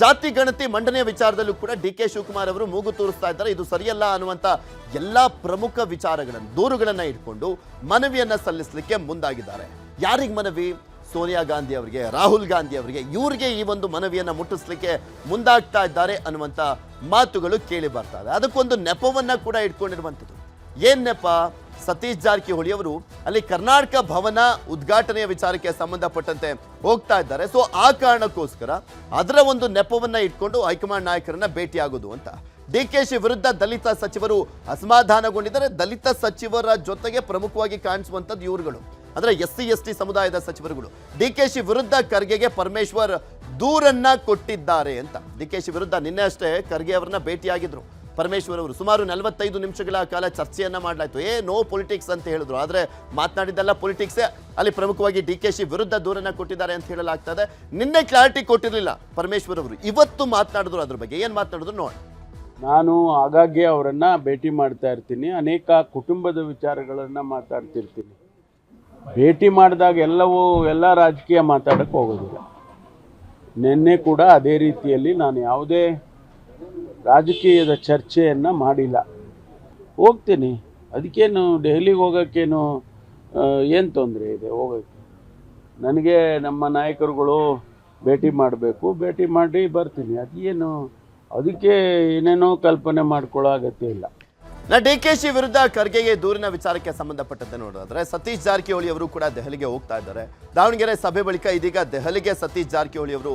ಜಾತಿ ಗಣತಿ ಮಂಡನೆಯ ವಿಚಾರದಲ್ಲೂ ಕೂಡ ಡಿ ಕೆ ಶಿವಕುಮಾರ್ ಅವರು ಮೂಗು ತೋರಿಸ್ತಾ ಇದ್ದಾರೆ. ಇದು ಸರಿಯಲ್ಲ ಅನ್ನುವಂಥ ಎಲ್ಲಾ ಪ್ರಮುಖ ವಿಚಾರಗಳನ್ನು, ದೂರುಗಳನ್ನು ಇಟ್ಕೊಂಡು ಮನವಿಯನ್ನು ಸಲ್ಲಿಸಲಿಕ್ಕೆ ಮುಂದಾಗಿದ್ದಾರೆ. ಯಾರಿಗೆ ಮನವಿ? ಸೋನಿಯಾ ಗಾಂಧಿ ಅವರಿಗೆ, ರಾಹುಲ್ ಗಾಂಧಿ ಅವರಿಗೆ, ಇವರಿಗೆ ಈ ಒಂದು ಮನವಿಯನ್ನು ಮುಟ್ಟಿಸ್ಲಿಕ್ಕೆ ಮುಂದಾಗ್ತಾ ಇದ್ದಾರೆ ಅನ್ನುವಂಥ ಮಾತುಗಳು ಕೇಳಿ ಬರ್ತಾ ಇದೆ ಅದಕ್ಕೊಂದು ನೆಪವನ್ನ ಕೂಡ ಇಟ್ಕೊಂಡಿರುವಂಥದ್ದು. ಏನ್ ನೆಪ? ಸತೀಶ್ ಜಾರಕಿಹೊಳಿ ಅವರು ಅಲ್ಲಿ ಕರ್ನಾಟಕ ಭವನ ಉದ್ಘಾಟನೆಯ ವಿಚಾರಕ್ಕೆ ಸಂಬಂಧಪಟ್ಟಂತೆ ಹೋಗ್ತಾ ಇದ್ದಾರೆ. ಸೊ ಆ ಕಾರಣಕ್ಕೋಸ್ಕರ ಅದರ ಒಂದು ನೆಪವನ್ನ ಇಟ್ಕೊಂಡು ಹೈಕಮಾಂಡ್ ನಾಯಕರನ್ನ ಭೇಟಿಯಾಗೋದು ಅಂತ. ಡಿ ಕೆ ಶಿ ವಿರುದ್ಧ ದಲಿತ ಸಚಿವರು ಅಸಮಾಧಾನಗೊಂಡಿದ್ದಾರೆ. ದಲಿತ ಸಚಿವರ ಜೊತೆಗೆ ಪ್ರಮುಖವಾಗಿ ಕಾಣಿಸುವಂಥದ್ದು ಇವರುಗಳು. ಅಂದ್ರೆ ಎಸ್ ಸಿ ಎಸ್ ಟಿ ಸಮುದಾಯದ ಸಚಿವರುಗಳು. ಡಿ ಕೆ ಶಿ ವಿರುದ್ಧ ಖರ್ಗೆಗೆ ಪರಮೇಶ್ವರ್ ದೂರನ್ನ ಕೊಟ್ಟಿದ್ದಾರೆ ಅಂತ. ಡಿ ಕೆ ಶಿ ವಿರುದ್ಧ ನಿನ್ನೆ ಅಷ್ಟೇ ಖರ್ಗೆ ಅವರನ್ನ ಭೇಟಿಯಾಗಿದ್ರು. ಪರಮೇಶ್ವರ್ ಅವರು ಸುಮಾರು ನಲವತ್ತೈದು ನಿಮಿಷಗಳ ಕಾಲ ಚರ್ಚೆಯನ್ನ ಮಾಡಲಾಯಿತು. ಏ, ನೋ ಪೊಲಿಟಿಕ್ಸ್ ಅಂತ ಹೇಳಿದ್ರು. ಆದರೆ ಮಾತನಾಡಿದ್ದೆಲ್ಲ ಪೊಲಿಟಿಕ್ಸೇ. ಅಲ್ಲಿ ಪ್ರಮುಖವಾಗಿ ಡಿ ಕೆ ಶಿ ವಿರುದ್ಧ ದೂರನ್ನ ಕೊಟ್ಟಿದ್ದಾರೆ ಅಂತ ಹೇಳಲಾಗ್ತದೆ. ನಿನ್ನೆ ಕ್ಲಾರಿಟಿ ಕೊಟ್ಟಿರಲಿಲ್ಲ ಪರಮೇಶ್ವರ್ ಅವರು. ಇವತ್ತು ಮಾತನಾಡಿದ್ರು ಅದ್ರ ಬಗ್ಗೆ. ಏನು ಮಾತನಾಡಿದ್ರು ನೋಡಿ. ನಾನು ಆಗಾಗ್ಗೆ ಅವರನ್ನು ಭೇಟಿ ಮಾಡ್ತಾ ಇರ್ತೀನಿ. ಅನೇಕ ಕುಟುಂಬದ ವಿಚಾರಗಳನ್ನು ಮಾತಾಡ್ತಿರ್ತೀನಿ. ಭೇಟಿ ಮಾಡಿದಾಗ ಎಲ್ಲವೂ ಎಲ್ಲ ರಾಜಕೀಯ ಮಾತಾಡಕ್ಕೆ ಹೋಗೋದಿಲ್ಲ. ನಿನ್ನೆ ಕೂಡ ಅದೇ ರೀತಿಯಲ್ಲಿ ನಾನು ಯಾವುದೇ ರಾಜಕೀಯದ ಚರ್ಚೆಯನ್ನು ಮಾಡಿಲ್ಲ. ಹೋಗ್ತೀನಿ. ಅದಕ್ಕೇನು ದೆಹಲಿಗೆ ಹೋಗೋಕ್ಕೇನು ಏನು ತೊಂದರೆ ಇದೆ ಹೋಗೋಕ್ಕೆ? ನನಗೆ ನಮ್ಮ ನಾಯಕರುಗಳು ಭೇಟಿ ಮಾಡಬೇಕು. ಭೇಟಿ ಮಾಡಿ ಬರ್ತೀನಿ. ಅದೇನು, ಅದಕ್ಕೆ ಏನೇನೋ ಕಲ್ಪನೆ ಮಾಡ್ಕೊಳ್ಳೋ ಅಗತ್ಯ ಇಲ್ಲ. ನಾ ಡಿ ಕೆ ಶಿ ವಿರುದ್ಧ ಖರ್ಗೆಗೆ ದೂರಿನ ವಿಚಾರಕ್ಕೆ ಸಂಬಂಧಪಟ್ಟಂತೆ ನೋಡೋದಾದ್ರೆ ಸತೀಶ್ ಜಾರಕಿಹೊಳಿ ಅವರು ಕೂಡ ದೆಹಲಿಗೆ ಹೋಗ್ತಾ ಇದ್ದಾರೆ. ದಾವಣಗೆರೆ ಸಭೆ ಬಳಿಕ ಇದೀಗ ದೆಹಲಿಗೆ ಸತೀಶ್ ಜಾರಕಿಹೊಳಿ ಅವರು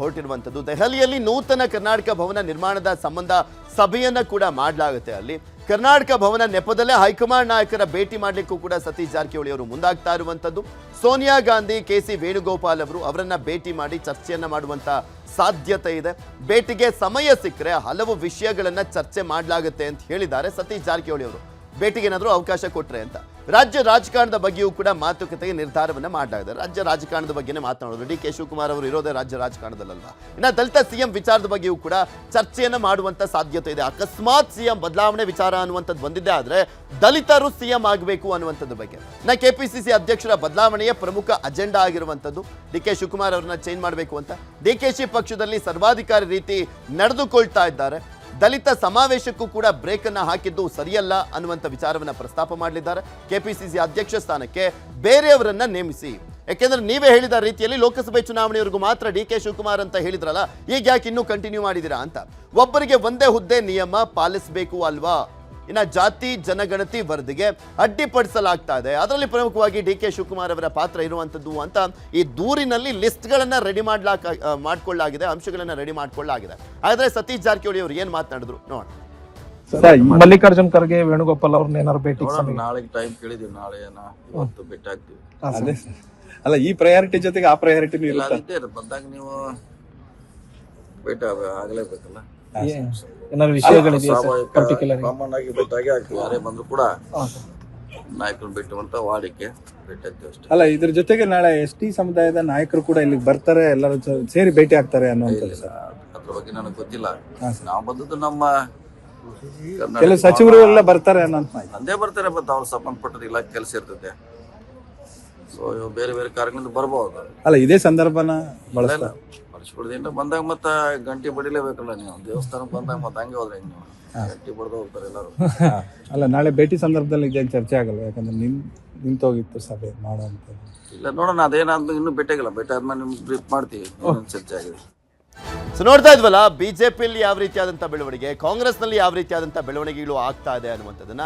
ಹೊರಟಿರುವಂಥದ್ದು ದೆಹಲಿಯಲ್ಲಿ ನೂತನ ಕರ್ನಾಟಕ ಭವನ ನಿರ್ಮಾಣದ ಸಂಬಂಧ ಸಭೆಯನ್ನ ಕೂಡ ಮಾಡಲಾಗುತ್ತೆ ಅಲ್ಲಿ. ಕರ್ನಾಟಕ ಭವನ ನೆಪದಲ್ಲೇ ಹೈಕಮಾಂಡ್ ನಾಯಕರ ಭೇಟಿ ಮಾಡಲಿಕ್ಕೂ ಕೂಡ ಸತೀಶ್ ಜಾರಕಿಹೊಳಿ ಅವರು ಮುಂದಾಗ್ತಾ ಇರುವಂಥದ್ದು ಸೋನಿಯಾ ಗಾಂಧಿ ಕೆ ಸಿ ವೇಣುಗೋಪಾಲ್ ಅವರು ಅವರನ್ನ ಭೇಟಿ ಮಾಡಿ ಚರ್ಚೆಯನ್ನ ಮಾಡುವಂತ ಸಾಧ್ಯತೆ ಇದೆ. ಭೇಟಿಗೆ ಸಮಯ ಸಿಕ್ಕರೆ ಹಲವು ವಿಷಯಗಳನ್ನು ಚರ್ಚೆ ಮಾಡಲಾಗುತ್ತೆ ಅಂತ ಹೇಳಿದ್ದಾರೆ ಸತೀಶ್ ಜಾರಕಿಹೊಳಿ ಅವರು. ಭೇಟಿಗೆ ಏನಾದರೂ ಅವಕಾಶ ಕೊಟ್ಟರೆ ಅಂತ. ರಾಜ್ಯ ರಾಜಕಾರಣದ ಬಗ್ಗೆಯೂ ಕೂಡ ಮಾತುಕತೆಗೆ ನಿರ್ಧಾರವನ್ನ ಮಾಡಲಾಗಿದೆ ರಾಜ್ಯ ರಾಜಕಾರಣದ ಬಗ್ಗೆನೇ ಮಾತನಾಡೋದು. ಡಿ ಕೆ ಶಿವಕುಮಾರ್ ಅವರು ಇರೋದೇ ರಾಜ್ಯ ರಾಜಕಾರಣದಲ್ಲ ಇನ್ನು ದಲಿತ ಸಿಎಂ ವಿಚಾರದ ಬಗ್ಗೆಯೂ ಕೂಡ ಚರ್ಚೆಯನ್ನು ಮಾಡುವಂಥ ಸಾಧ್ಯತೆ ಇದೆ. ಅಕಸ್ಮಾತ್ ಸಿಎಂ ಬದಲಾವಣೆ ವಿಚಾರ ಅನ್ನುವಂಥದ್ದು ಬಂದಿದ್ದೆ ಆದರೆ ದಲಿತರು ಸಿಎಂ ಆಗಬೇಕು ಅನ್ನುವಂಥದ್ದು ಬಗ್ಗೆ. ನಾ ಸಿ ಅಧ್ಯಕ್ಷರ ಬದಲಾವಣೆಯ ಪ್ರಮುಖ ಅಜೆಂಡಾ ಆಗಿರುವಂಥದ್ದು. ಡಿ ಕೆ ಶಿವಕುಮಾರ್ ಅವರನ್ನ ಚೇಂಜ್ ಮಾಡಬೇಕು ಅಂತ. ಡಿ ಕೆ ಶಿ ಪಕ್ಷದಲ್ಲಿ ಸರ್ವಾಧಿಕಾರಿ ರೀತಿ ನಡೆದುಕೊಳ್ತಾ ಇದ್ದಾರೆ. ದಲಿತ ಸಮಾವೇಶಕ್ಕೂ ಕೂಡ ಬ್ರೇಕ್ ಅನ್ನ ಹಾಕಿದ್ದು ಸರಿಯಲ್ಲ ಅನ್ನುವಂಥ ವಿಚಾರವನ್ನ ಪ್ರಸ್ತಾಪ ಮಾಡಲಿದ್ದಾರೆ. ಕೆಪಿಸಿಸಿ ಅಧ್ಯಕ್ಷ ಸ್ಥಾನಕ್ಕೆ ಬೇರೆಯವರನ್ನ ನೇಮಿಸಿ. ಯಾಕೆಂದ್ರೆ ನೀವೇ ಹೇಳಿದ ರೀತಿಯಲ್ಲಿ ಲೋಕಸಭೆ ಚುನಾವಣೆಯವರೆಗೂ ಮಾತ್ರ ಡಿ ಕೆ ಶಿವಕುಮಾರ್ ಅಂತ ಹೇಳಿದ್ರಲ್ಲ, ಈಗ ಯಾಕೆ ಇನ್ನೂ ಕಂಟಿನ್ಯೂ ಮಾಡಿದಿರಾ ಅಂತ. ಒಬ್ಬರಿಗೆ ಒಂದೇ ಹುದ್ದೆ ನಿಯಮ ಪಾಲಿಸಬೇಕು ಅಲ್ವಾ? ಇನ್ನ ಜಾತಿ ಜನಗಣತಿ ವರದಿಗೆ ಅಡ್ಡಿಪಡಿಸಲಾಗ್ತಾ ಇದೆ. ಅದರಲ್ಲಿ ಪ್ರಮುಖವಾಗಿ ಡಿ ಕೆ ಶಿವಕುಮಾರ್ ಅವರ ಪಾತ್ರ ಇರುವಂಥದ್ದು ಅಂತ ಈ ದೂರಿನಲ್ಲಿ ಲಿಸ್ಟ್ಗಳನ್ನು ರೆಡಿ ಮಾಡ್ಲಾಕ ಮಾಡ್ಕೊಳ್ಳಾಗಿದೆ ಅಂಶಗಳನ್ನು ರೆಡಿ ಮಾಡ್ಕೊಳ್ಳಾಗಿದೆ. ಆದರೆ ಸತೀಶ್ ಜಾರಕಿಹೊಳಿ ಅವರು ಏನು ಮಾತನಾಡಿದ್ರು? ನೋಡೋಣ ಸರ್ ಮಲ್ಲಿಕಾರ್ಜುನ್ ಖರ್ಗೆ ವೇಣುಗೋಪಾಲ್ ಅವ್ರನ್ನ ಏನಾರು ಭೇಟಿ ನಾಳೆ ನಾಳೆಗೆ ಟೈಮ್ ಕೇಳಿದೀವಿ ನಾಳೆ ಏನೋ ಇವತ್ತು ಭೇಟಿ ಆಗ್ತೀವಿ. ಅದೇ ಅಲ್ಲ ಈ ಪ್ರಯಾರಿಟಿ ಜೊತೆಗೆ ಆ ಪ್ರಯಾರಿಟಿ ಬಂದಾಗ ನೀವು ಭೇಟಿ ಆಗ್ಲೇಬೇಕಲ್ಲ? ಏನಾರು ವಿಷಯಗಳಿದೆಯಾ ಸರ್? ಪರ್ಟಿಕ್ಯುಲರ್ ಕಾಮನ್ ಆಗಿ. ಭೇಟಿ ಆಗೇ ಆಗ್ತೀವಿ ಯಾರೇ ಬಂದ್ರು ಕೂಡ ನಾಯಕರು ಭೇಟಿ ಅಂತ ವಾಡಿಕೆ ಭೇಟಿ ಆಗ್ತೀವಿ ಅಷ್ಟೇ. ಅಲ್ಲ ಇದ್ರ ಜೊತೆಗೆ ನಾಳೆ ಎಸ್ ಟಿ ಸಮುದಾಯದ ನಾಯಕರು ಕೂಡ ಇಲ್ಲಿಗೆ ಬರ್ತಾರೆ ಎಲ್ಲರೂ ಸೇರಿ ಭೇಟಿ ಆಗ್ತಾರೆ ಅನ್ನುವಂಥದ್ದು ಸರ್. ಅದ್ರ ಬಗ್ಗೆ ನನಗೆ ಗೊತ್ತಿಲ್ಲ. ನಾವು ಬಂದದ್ದು ನಮ್ಮ ಕೆಲವು ಸಚಿವರು ಎಲ್ಲ ಬರ್ತಾರೆ ಅನ್ನೋ ಬಂದೇ ಬರ್ತಾರೆ ಮತ್ತೆ ಅವ್ರು ಸಂಬಂಧಪಟ್ಟದ ಇಲಾಖೆ ಕೆಲಸ ಇರ್ತದೆ ಸೊ ಬೇರೆ ಬೇರೆ ಕಾರ್ಯಗಳಿಂದ ಬರ್ಬೋದು. ಅಲ್ಲ ಇದೇ ಸಂದರ್ಭನ ಬಳಸ್ತಾರೆ. ಪರಿಸ್ಕೊಳ್ದಿಂದ ಬಂದಾಗ ಮತ್ತ ಗಂಟೆ ಬಡಿಲೇಬೇಕಲ್ಲ ನೀವು. ದೇವಸ್ಥಾನಕ್ಕೆ ಬಂದಾಗ ಮತ್ತೆ ಹಂಗೆ ಹೋದ್ರೆ ಹೆಂಗ್ ನೀವು? ಗಂಟೆ ಬಡ್ದು ಹೋಗ್ತಾರೆ ಎಲ್ಲರೂ. ಅಲ್ಲ ನಾಳೆ ಭೇಟಿ ಸಂದರ್ಭದಲ್ಲಿ ಇದೇನು ಚರ್ಚೆ ಆಗಲ್ಲ ಯಾಕಂದ್ರೆ ನಿನ್ ನಿಂತೋಗಿತ್ತು ಸಭೆ ಮಾಡುವಂಥದ್ದು ಇಲ್ಲ ನೋಡೋಣ ಅದೇನಾದ್ರು ಇನ್ನೂ ಭೇಟಿಯಾಗಿಲ್ಲ. ಬೆಟ್ಟ ಆದ್ಮೇಲೆ ನಿಮ್ಗೆ ಬ್ರೀಫ್ ಮಾಡ್ತೀವಿ ಏನೇನ್ ಚರ್ಚೆ ಆಗಿದೆ. ಸೊ ನೋಡ್ತಾ ಇದ್ವಲ್ಲ ಬಿಜೆಪಿಯಲ್ಲಿ ಯಾವ ರೀತಿಯಾದಂಥ ಬೆಳವಣಿಗೆ ಕಾಂಗ್ರೆಸ್ನಲ್ಲಿ ಯಾವ ರೀತಿಯಾದಂಥ ಬೆಳವಣಿಗೆಗಳು ಆಗ್ತಾ ಇದೆ ಅನ್ನುವಂಥದ್ದನ್ನ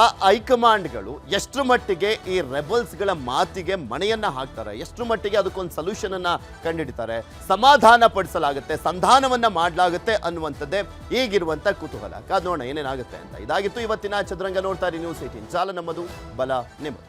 ಆ ಹೈಕಮಾಂಡ್ಗಳು ಎಷ್ಟು ಮಟ್ಟಿಗೆ ಈ ರೆಬಲ್ಸ್ಗಳ ಮಾತಿಗೆ ಮಣೆಯನ್ನು ಹಾಕ್ತಾರೆ ಎಷ್ಟು ಮಟ್ಟಿಗೆ ಅದಕ್ಕೊಂದು ಸೊಲ್ಯೂಷನನ್ನು ಕಂಡುಹಿಡಿತಾರೆ ಸಮಾಧಾನ ಪಡಿಸಲಾಗುತ್ತೆ, ಸಂಧಾನವನ್ನು ಮಾಡಲಾಗುತ್ತೆ ಅನ್ನುವಂಥದ್ದೇ ಈಗಿರುವಂಥ ಕುತೂಹಲ. ಕಾದ್ ನೋಡೋಣ ಏನೇನಾಗುತ್ತೆ ಅಂತ. ಇದಾಗಿತ್ತು ಇವತ್ತಿನ ಚದುರಂಗ ನೋಡ್ತಾ ಇರಿ ನ್ಯೂಸ್ ಏಟೀನ್ ಚಾಲ ನಮ್ಮದು, ಬಲ ನಿಮ್ಮದು.